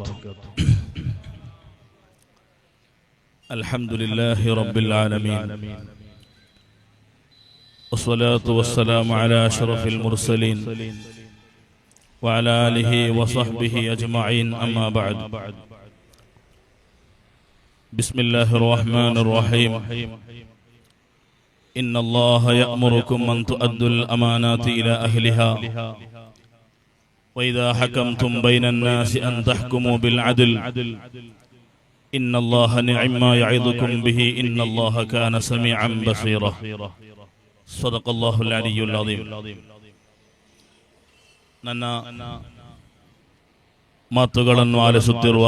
وبركاته. الحمد لله رب العالمين. والصلاة والسلام على أشرف المرسلين وعلى آله وصحبه أجمعين أما بعد. بسم الله الرحمن الرحيم. إن الله يأمركم أن تؤدوا الأمانات إلى أهلها. وإذا حكمتم بين الناس أن تحكموا بالعدل إن الله نعم ما يعظكم به إن الله كان سميعا بصيرا صدق الله العلي العظيم ನನ್ನ ಮಾತುಗಳನ್ನು ಆಲಿಸುತ್ತಿರುವ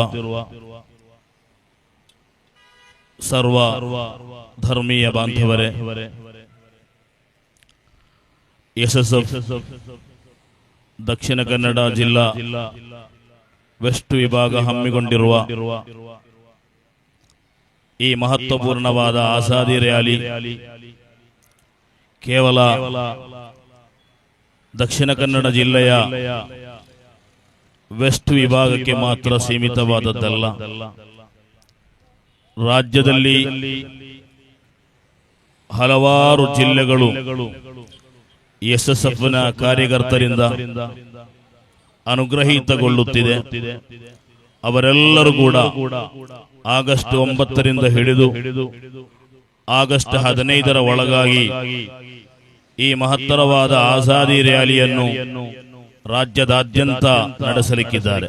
ಸರ್ವ ಧರ್ಮೀಯ ಬಾಂಧವರೇ ಎಸ್ಎಸ್ಎಫ್ ದಕ್ಷಿಣ ಕನ್ನಡ ಜಿಲ್ಲಾ ವೆಸ್ಟ್ ವಿಭಾಗ ಹಮ್ಮಿಕೊಂಡಿರುವ ಈ ಮಹತ್ವಪೂರ್ಣವಾದ ಆಸಾದಿ ರ್ಯಾಲಿ ಕೇವಲ ದಕ್ಷಿಣ ಕನ್ನಡ ಜಿಲ್ಲೆಯ ವೆಸ್ಟ್ ವಿಭಾಗಕ್ಕೆ ಮಾತ್ರ ಸೀಮಿತವಾದದ್ದಲ್ಲ. ರಾಜ್ಯದಲ್ಲಿ ಹಲವಾರು ಜಿಲ್ಲೆಗಳು ಎಸ್ಎಸ್ಎಫ್ನ ಕಾರ್ಯಕರ್ತರಿಂದ ಅನುಗ್ರಹೀತಗೊಳ್ಳುತ್ತಿದೆ. ಅವರೆಲ್ಲರೂ ಕೂಡ ಆಗಸ್ಟ್ ಒಂಬತ್ತರಿಂದ ಹಿಡಿದು ಆಗಸ್ಟ್ ಹದಿನೈದರ ಒಳಗಾಗಿ ಈ ಮಹತ್ತರವಾದ ಆಜಾದಿ ರ್ಯಾಲಿಯನ್ನು ರಾಜ್ಯದಾದ್ಯಂತ ನಡೆಸಲಿಕ್ಕಿದ್ದಾರೆ.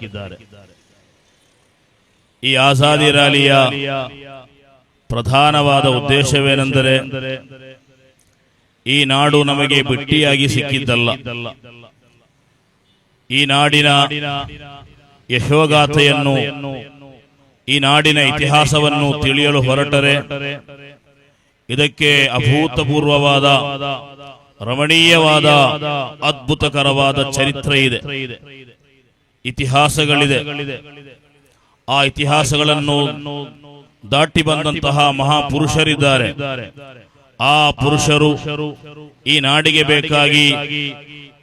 ಈ ಆಜಾದಿ ರ್ಯಾಲಿಯ ಪ್ರಧಾನವಾದ ಉದ್ದೇಶವೇನೆಂದರೆ ಈ ನಾಡು ನಮಗೆ ಬಿಟ್ಟಿಯಾಗಿ ಸಿಕ್ಕಿದ್ದಲ್ಲ. ಈ ನಾಡಿನ ಯಶೋಗಾಥೆಯನ್ನು ಈ ನಾಡಿನ ಇತಿಹಾಸವನ್ನು ತಿಳಿಯಲು ಹೊರಟರೆ. ಇದಕ್ಕೆ ಅಭೂತಪೂರ್ವವಾದ, ರಮಣೀಯವಾದ, ಅದ್ಭುತಕರವಾದ ಚರಿತ್ರೆ ಇದೆ. ಇತಿಹಾಸಗಳಿದೆ. ಆ ಇತಿಹಾಸಗಳನ್ನು ದಾಟಿ ಬಂದಂತಹ ಮಹಾಪುರುಷರಿದ್ದಾರೆ. ಆ ಪುರುಷರು ಈ ನಾಡಿಗೆ ಬೇಕಾಗಿ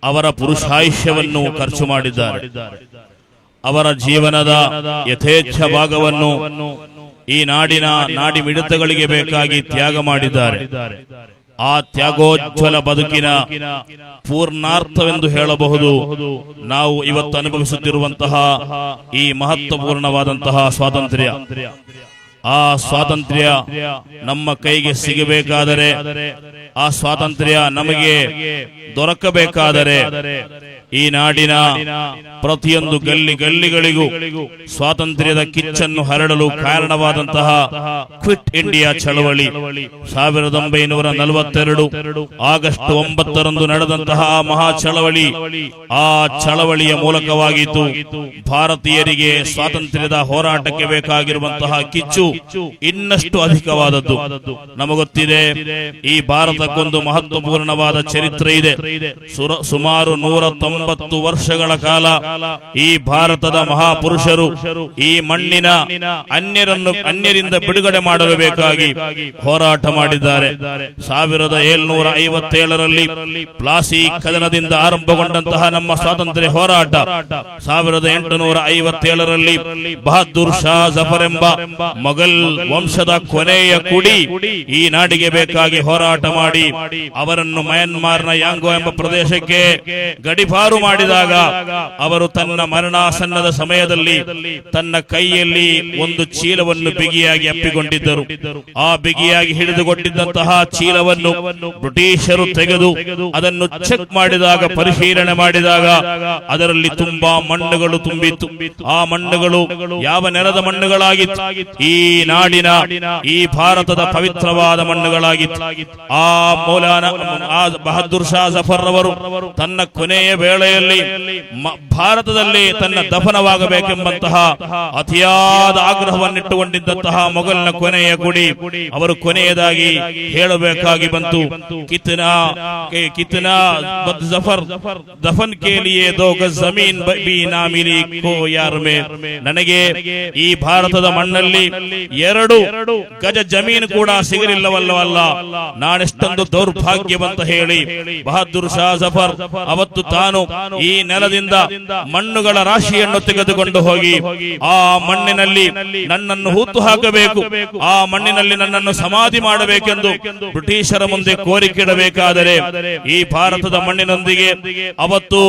ಅವರ ಪುರುಷಾಯುಷ್ಯವನ್ನು ಖರ್ಚು ಮಾಡಿದ್ದಾರೆ. ಅವರ ಜೀವನದ ಯಥೇಚ್ಛ ಭಾಗವನ್ನು ಈ ನಾಡಿನ ನಾಡಿ ಮಿಡಿತಗಳಿಗೆ ಬೇಕಾಗಿ ತ್ಯಾಗ ಮಾಡಿದ್ದಾರೆ. ಆ ತ್ಯಾಗೋಜ್ವಲ ಬದುಕಿನ ಪೂರ್ಣಾರ್ಥವೆಂದು ಹೇಳಬಹುದು ನಾವು ಇವತ್ತು ಅನುಭವಿಸುತ್ತಿರುವಂತಹ ಈ ಮಹತ್ವಪೂರ್ಣವಾದಂತಹ ಸ್ವಾತಂತ್ರ್ಯ. ಆ ಸ್ವಾತಂತ್ರ್ಯ ನಮ್ಮ ಕೈಗೆ ಸಿಗಬೇಕಾದರೆ ಆ ಸ್ವಾತಂತ್ರ್ಯ ನಮಗೆ ದೊರಕಬೇಕಾದರೆ ಈ ನಾಡಿನ ಪ್ರತಿಯೊಂದು ಗಲ್ಲಿ ಗಲ್ಲಿಗಳಿಗೂ ಸ್ವಾತಂತ್ರ್ಯದ ಕಿಚ್ಚನ್ನು ಹರಡಲು ಕಾರಣವಾದಂತಹ ಕ್ವಿಟ್ ಇಂಡಿಯಾ ಚಳವಳಿ. ಸಾವಿರದ ಒಂಬೈನೂರ ನಲವತ್ತೆರಡು ಆಗಸ್ಟ್ ಒಂಬತ್ತರಂದು ನಡೆದಂತಹ ಮಹಾ ಚಳವಳಿ ಆ ಚಳವಳಿಯ ಮೂಲಕವಾಗಿತ್ತು ಭಾರತೀಯರಿಗೆ ಸ್ವಾತಂತ್ರ್ಯದ ಹೋರಾಟಕ್ಕೆ ಬೇಕಾಗಿರುವಂತಹ ಕಿಚ್ಚು ಇನ್ನಷ್ಟು ಅಧಿಕವಾದದ್ದು. ನಮಗೊತ್ತಿದೆ ಈ ಭಾರತಕ್ಕೊಂದು ಮಹತ್ವಪೂರ್ಣವಾದ ಚರಿತ್ರೆ ಇದೆ. ಸುಮಾರು ನೂರ ತೊಂಬತ್ತು ವರ್ಷಗಳ ಕಾಲ ಈ ಭಾರತದ ಮಹಾಪುರುಷರು ಈ ಮಣ್ಣಿನ ಅನ್ಯರನ್ನು ಅನ್ಯರಿಂದ ಬಿಡುಗಡೆ ಮಾಡಲು ಬೇಕಾಗಿ ಹೋರಾಟ ಮಾಡಿದ್ದಾರೆ. ಸಾವಿರದ ಏಳ್ನೂರ ಐವತ್ತೇಳರಲ್ಲಿ ಪ್ಲಾಸಿ ಕದನದಿಂದ ಆರಂಭಗೊಂಡಂತಹ ನಮ್ಮ ಸ್ವಾತಂತ್ರ್ಯ ಹೋರಾಟ, ಸಾವಿರದ ಎಂಟುನೂರ ಐವತ್ತೇಳರಲ್ಲಿ ಬಹದ್ದೂರ್ ಶಾ ಜಫರ್ ಎಂಬ ಮೊಘಲ್ ವಂಶದ ಕೊನೆಯ ಕುಡಿ ಈ ನಾಡಿಗೆ ಬೇಕಾಗಿ ಹೋರಾಟ ಮಾಡಿ ಅವರನ್ನು ಮಯನ್ಮಾರ್ನ ಯಾಂಗೋ ಎಂಬ ಪ್ರದೇಶಕ್ಕೆ ಗಡಿಪಾರು ಮಾಡಿದಾಗ ಅವರು ತನ್ನ ಮರಣಾಸನ್ನದ ಸಮಯದಲ್ಲಿ ತನ್ನ ಕೈಯಲ್ಲಿ ಒಂದು ಚೀಲವನ್ನು ಬಿಗಿಯಾಗಿ ಅಪ್ಪಿಕೊಂಡಿದ್ದರು. ಆ ಬಿಗಿಯಾಗಿ ಹಿಡಿದುಕೊಂಡಿದ್ದಂತಹ ಚೀಲವನ್ನು ಬ್ರಿಟಿಷರು ತೆಗೆದು ಅದನ್ನು ಚೆಕ್ ಮಾಡಿದಾಗ, ಪರಿಶೀಲನೆ ಮಾಡಿದಾಗ ಅದರಲ್ಲಿ ತುಂಬಾ ಮಣ್ಣುಗಳು ತುಂಬಿತ್ತು. ಆ ಮಣ್ಣುಗಳು ಯಾವ ನೆಲದ ಮಣ್ಣುಗಳಾಗಿತ್ತು? ಈ ನಾಡಿನ, ಈ ಭಾರತದ ಪವಿತ್ರವಾದ ಮಣ್ಣುಗಳಾಗಿತ್ತು. ಆ ಮೌಲಾನ ಬಹದ್ದೂರ್ ಶಾ ಜಫರ್ ಅವರು ತನ್ನ ಕೊನೆಯ ವೇಳೆಯಲ್ಲಿ ಭಾರತದಲ್ಲಿ ತನ್ನ ದಫನವಾಗಬೇಕೆಂಬಂತಹ ಅತಿಯಾದ ಆಗ್ರಹವನ್ನಿಟ್ಟುಕೊಂಡಿದ್ದಂತಹ ಮೊಘಲ್ನ ಕೊನೆಯ ಗುಡಿ ಅವರು ಕೊನೆಯದಾಗಿ ಹೇಳಬೇಕಾಗಿ ಬಂತು. ಕಿತ್ನಾ ಕಿತ್ನಾ ಜಫರ್ ದಫನ್ ಕೇಳಿಯೇ ದೋಗ ಜಮೀನ್ ಬ- ನಾಮಿಲಿ ಕೋ ಯಾರ್ ಮೇ? ನನಗೆ ಈ ಭಾರತದ ಮಣ್ಣಲ್ಲಿ ಎರಡು ಗಜ ಜಮೀನು ಕೂಡ ಸಿಗಲಿಲ್ಲವಲ್ಲವಲ್ಲ ನಾನೆಷ್ಟು ಎಷ್ಟೊಂದು ದೌರ್ಭಾಗ್ಯವಂತ ಹೇಳಿ. ಬಹದ್ದೂರ್ ಶಾ ಜಫರ್ ಅವತ್ತು ತಾನು ಈ ನೆಲದಿಂದ ಮಣ್ಣುಗಳ ರಾಶಿಯನ್ನು ತೆಗೆದುಕೊಂಡು ಹೋಗಿ. ಆ ಮಣ್ಣಿನಲ್ಲಿ ನನ್ನನ್ನು ಹೂತು ಹಾಕಬೇಕು. ಆ ಮಣ್ಣಿನಲ್ಲಿ ನನ್ನನ್ನು ಸಮಾಧಿ ಮಾಡಬೇಕೆಂದು ಬ್ರಿಟಿಷರ ಮುಂದೆ ಕೋರಿಕೆಡಬೇಕಾದರೆ ಈ ಭಾರತದ ಮಣ್ಣಿನೊಂದಿಗೆ ಅವತ್ತು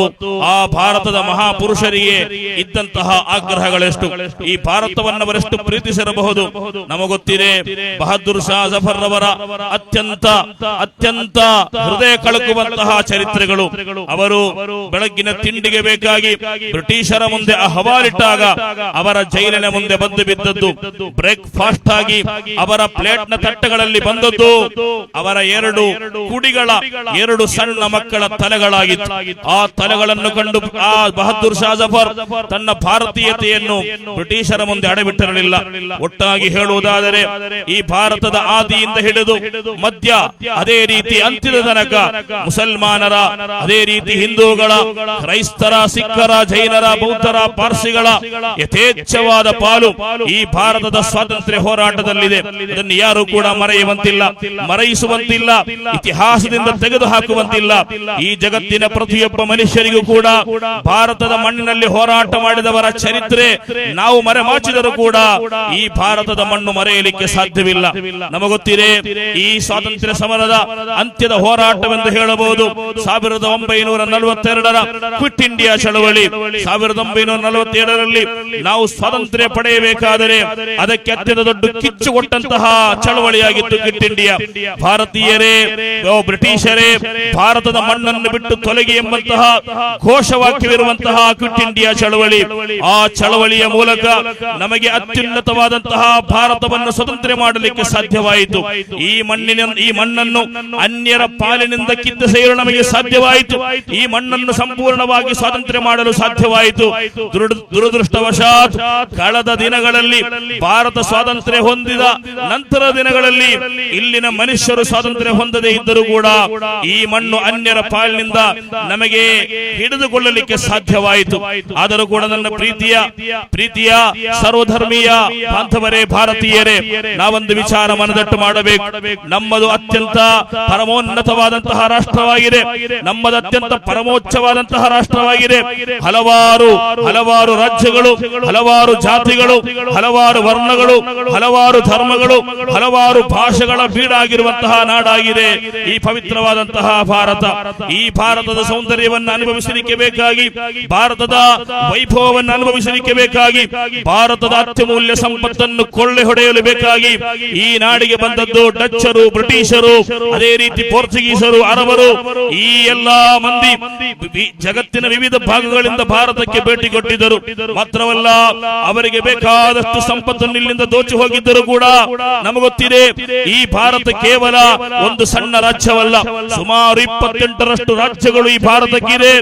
ಆ ಭಾರತದ ಮಹಾಪುರುಷರಿಗೆ ಇದ್ದಂತಹ ಆಗ್ರಹಗಳೆಷ್ಟು. ಈ ಭಾರತವನ್ನವರೆಷ್ಟು ಪ್ರೀತಿಸಿರಬಹುದು. ನಮಗೊತ್ತಿದೆ ಬಹದ್ದೂರ್ ಶಾ ಜಫರ್ ಅವರ ಅತ್ಯಂತ ಅತ್ಯಂತ ಹೃದಯ ಕಳಕುವಂತಹ ಚರಿತ್ರೆಗಳು. ಅವರು ಬೆಳಗ್ಗಿನ ತಿಂಡಿಗೆ ಬೇಕಾಗಿ ಬ್ರಿಟಿಷರ ಮುಂದೆ ಅಹವಾಲಿಟ್ಟಾಗ ಅವರ ಜೈಲಿನ ಮುಂದೆ ಬಂದು ಬಿದ್ದದ್ದು. ಬ್ರೇಕ್ಫಾಸ್ಟ್ ಆಗಿ ಅವರ ಪ್ಲೇಟ್ನ ತಟ್ಟೆಗಳಲ್ಲಿ ಬಂದದ್ದು. ಅವರ ಎರಡು ಕುಡಿಗಳ ಎರಡು ಸಣ್ಣ ಮಕ್ಕಳ ತಲೆಗಳಾಗಿತ್ತು. ಆ ತಲೆಗಳನ್ನು ಕಂಡು ಆ ಬಹದ್ದೂರ್ ಶಾ ಜಫರ್ ತನ್ನ ಭಾರತೀಯತೆಯನ್ನು ಬ್ರಿಟಿಷರ ಮುಂದೆ ಅಡಬಿಟ್ಟಿರಲಿಲ್ಲ ಒಟ್ಟಾಗಿ ಹೇಳುವುದಾದರೆ, ಈ ಭಾರತದ ಆದಿಯಿಂದ ಹಿಡಿದು ಮಧ್ಯ ಅದೇ ರೀತಿ ಅಂತ್ಯದ ತನಕ ಮುಸಲ್ಮಾನರ ಅದೇ ರೀತಿ ಹಿಂದೂಗಳ ಕ್ರೈಸ್ತರ ಸಿಖ್ಖರ ಜೈನರ ಬೌದ್ಧರ ಪಾರ್ಸಿಗಳ ಯಥೇಚ್ಛವಾದ ಪಾಲು ಈ ಭಾರತದ ಸ್ವಾತಂತ್ರ್ಯ ಹೋರಾಟದಲ್ಲಿದೆ. ಅದನ್ನು ಯಾರು ಕೂಡ ಮರೆಯುವಂತಿಲ್ಲ ಮರೆಯಿಸುವಂತಿಲ್ಲ ಇತಿಹಾಸದಿಂದ ತೆಗೆದು ಹಾಕುವಂತಿಲ್ಲ ಈ ಜಗತ್ತಿನ ಪ್ರತಿಯೊಬ್ಬ ಮನುಷ್ಯರಿಗೂ ಕೂಡ ಭಾರತದ ಮಣ್ಣಿನಲ್ಲಿ ಹೋರಾಟ ಮಾಡಿದವರ ಚರಿತ್ರೆ ನಾವು ಮರೆಮಾಚಿದರೂ ಕೂಡ ಈ ಭಾರತದ ಮಣ್ಣು ಮರೆಯಲಿಕ್ಕೆ ಸಾಧ್ಯವಿಲ್ಲ. ನಮಗೊತ್ತಿದೆ ಈ ಸ್ವಾತಂತ್ರ್ಯ ಸಮರದ ಅಂತ್ಯದ ಹೋರಾಟವೆಂದು ಹೇಳಬಹುದು. ಸಾವಿರದ ಒಂಬೈನೂರ ನಲವತ್ತೆರಡರ ಕ್ವಿಟ್ ಇಂಡಿಯಾ ಚಳವಳಿ. ಸಾವಿರದ ಒಂಬೈನೂರ ನಲವತ್ತೇಳರಲ್ಲಿ ನಾವು ಸ್ವಾತಂತ್ರ್ಯ ಪಡೆಯಬೇಕಾದರೆ ಅದಕ್ಕೆ ಅತ್ಯಂತ ದೊಡ್ಡ ಕಿಚ್ಚು ಕೊಟ್ಟಂತಹ ಚಳವಳಿಯಾಗಿತ್ತು ಕ್ವಿಟ್ ಇಂಡಿಯಾ. ಭಾರತೀಯರೇ ಬ್ರಿಟಿಷರೇ, ಭಾರತದ ಮಣ್ಣನ್ನು ಬಿಟ್ಟು ತೊಲಗಿ ಎಂಬಂತಹ ಘೋಷವಾಕ್ಯವಿರುವಂತಹ ಕ್ವಿಟ್ ಇಂಡಿಯಾ ಚಳವಳಿ. ಆ ಚಳವಳಿಯ ಮೂಲಕ ನಮಗೆ ಅತ್ಯುನ್ನತವಾದಂತಹ ಭಾರತವನ್ನು ಸ್ವತಂತ್ರ ಮಾಡಲಿಕ್ಕೆ ಸಾಧ್ಯವಾಯಿತು. ಈ ಮಣ್ಣಿನ, ಈ ಮಣ್ಣನ್ನು ಅನ್ಯರ ಪಾಲಿನಿಂದ ಕಿತ್ತಸೆಯಲು ನಮಗೆ ಸಾಧ್ಯವಾಯಿತು. ಈ ಮಣ್ಣನ್ನು ಸಂಪೂರ್ಣವಾಗಿ ಸ್ವಾತಂತ್ರ್ಯ ಮಾಡಲು ಸಾಧ್ಯವಾಯಿತು. ದುರದ್- ದುರದೃಷ್ಟವಶಾತ್ ಕಳೆದ ದಿನಗಳಲ್ಲಿ ಭಾರತ ಸ್ವಾತಂತ್ರ್ಯ ಹೊಂದಿದ ನಂತರ ದಿನಗಳಲ್ಲಿ ಇಲ್ಲಿನ ಮನುಷ್ಯರು ಸ್ವಾತಂತ್ರ್ಯ ಹೊಂದದೇ ಇದ್ದರೂ ಕೂಡ ಈ ಮಣ್ಣು ಅನ್ಯರ ಪಾಲಿನಿಂದ ನಮಗೆ ಹಿಡಿದುಕೊಳ್ಳಲಿಕ್ಕೆ ಸಾಧ್ಯವಾಯಿತು. ಆದರೂ ಕೂಡ ನನ್ನ ಪ್ರೀತಿಯ ಪ್ರೀತಿಯ ಸರ್ವಧರ್ಮೀಯ ಬಾಂಧವರೇ, ಭಾರತೀಯರೇ, ನಾವೊಂದು ವಿಚಾರ ಮನದಟ್ಟು ಮಾಡಬೇಕು. ನಮ್ಮದು ಅತ್ಯಂತ ಪರಮೋನ್ನತವಾದಂತಹ ರಾಷ್ಟ್ರವಾಗಿದೆ. ನಮ್ಮದ ಅತ್ಯಂತ ಪರಮೋಚ್ಚವಾದಂತಹ ರಾಷ್ಟ್ರವಾಗಿದೆ. ಹಲವಾರು ಹಲವಾರು ರಾಜ್ಯಗಳು, ಹಲವಾರು ಜಾತಿಗಳು, ಹಲವಾರು ವರ್ಣಗಳು, ಹಲವಾರು ಧರ್ಮಗಳು, ಹಲವಾರು ಭಾಷೆಗಳ ಬೀಡಾಗಿರುವಂತಹ ನಾಡಾಗಿದೆ. ಈ ಪವಿತ್ರವಾದಂತಹ ಭಾರತ. ಈ ಭಾರತದ ಸೌಂದರ್ಯವನ್ನು ಅನುಭವಿಸಲಿಕ್ಕೆ ಬೇಕಾಗಿ, ಭಾರತದ ವೈಭವವನ್ನು ಅನುಭವಿಸಲಿಕ್ಕೆ ಬೇಕಾಗಿ, ಭಾರತದ ಅತ್ಯಮೂಲ್ಯ ಸಂಪತ್ತನ್ನು ಕೊಳ್ಳೆ ಹೊಡೆಯಲು ಬೇಕಾಗಿ, ಈ ನಾಡಿಗೆ ಬಂದದ್ದು ಡಚ್ಚರು, ಬ್ರಿಟಿಷರು ಅದೇ ರೀತಿ ಪೋರ್ಚುಗೀಸರು ಅರಬರು ಈ ಎಲ್ಲಾ ಮಂದಿ ಜಗತ್ತಿನ ವಿವಿಧ ಭಾಗಗಳಿಂದ ಭಾರತಕ್ಕೆ ಭೇಟಿ ಕೊಟ್ಟಿದ್ದರು. ಮಾತ್ರವಲ್ಲ ಅವರಿಗೆ ಬೇಕಾದಷ್ಟು ಸಂಪತ್ತನ್ನು ಇಲ್ಲಿಂದ ದೋಚಿ ಹೋಗಿದ್ದರೂ ಕೂಡ ನಮಗೊತ್ತಿದೆ ಈ ಭಾರತ ಕೇವಲ ಒಂದು ಸಣ್ಣ ರಾಜ್ಯವಲ್ಲ. ಸುಮಾರು ಇಪ್ಪತ್ತೆಂಟರಷ್ಟು ರಾಜ್ಯಗಳು ಈ ಭಾರತಕ್ಕಿದೆ.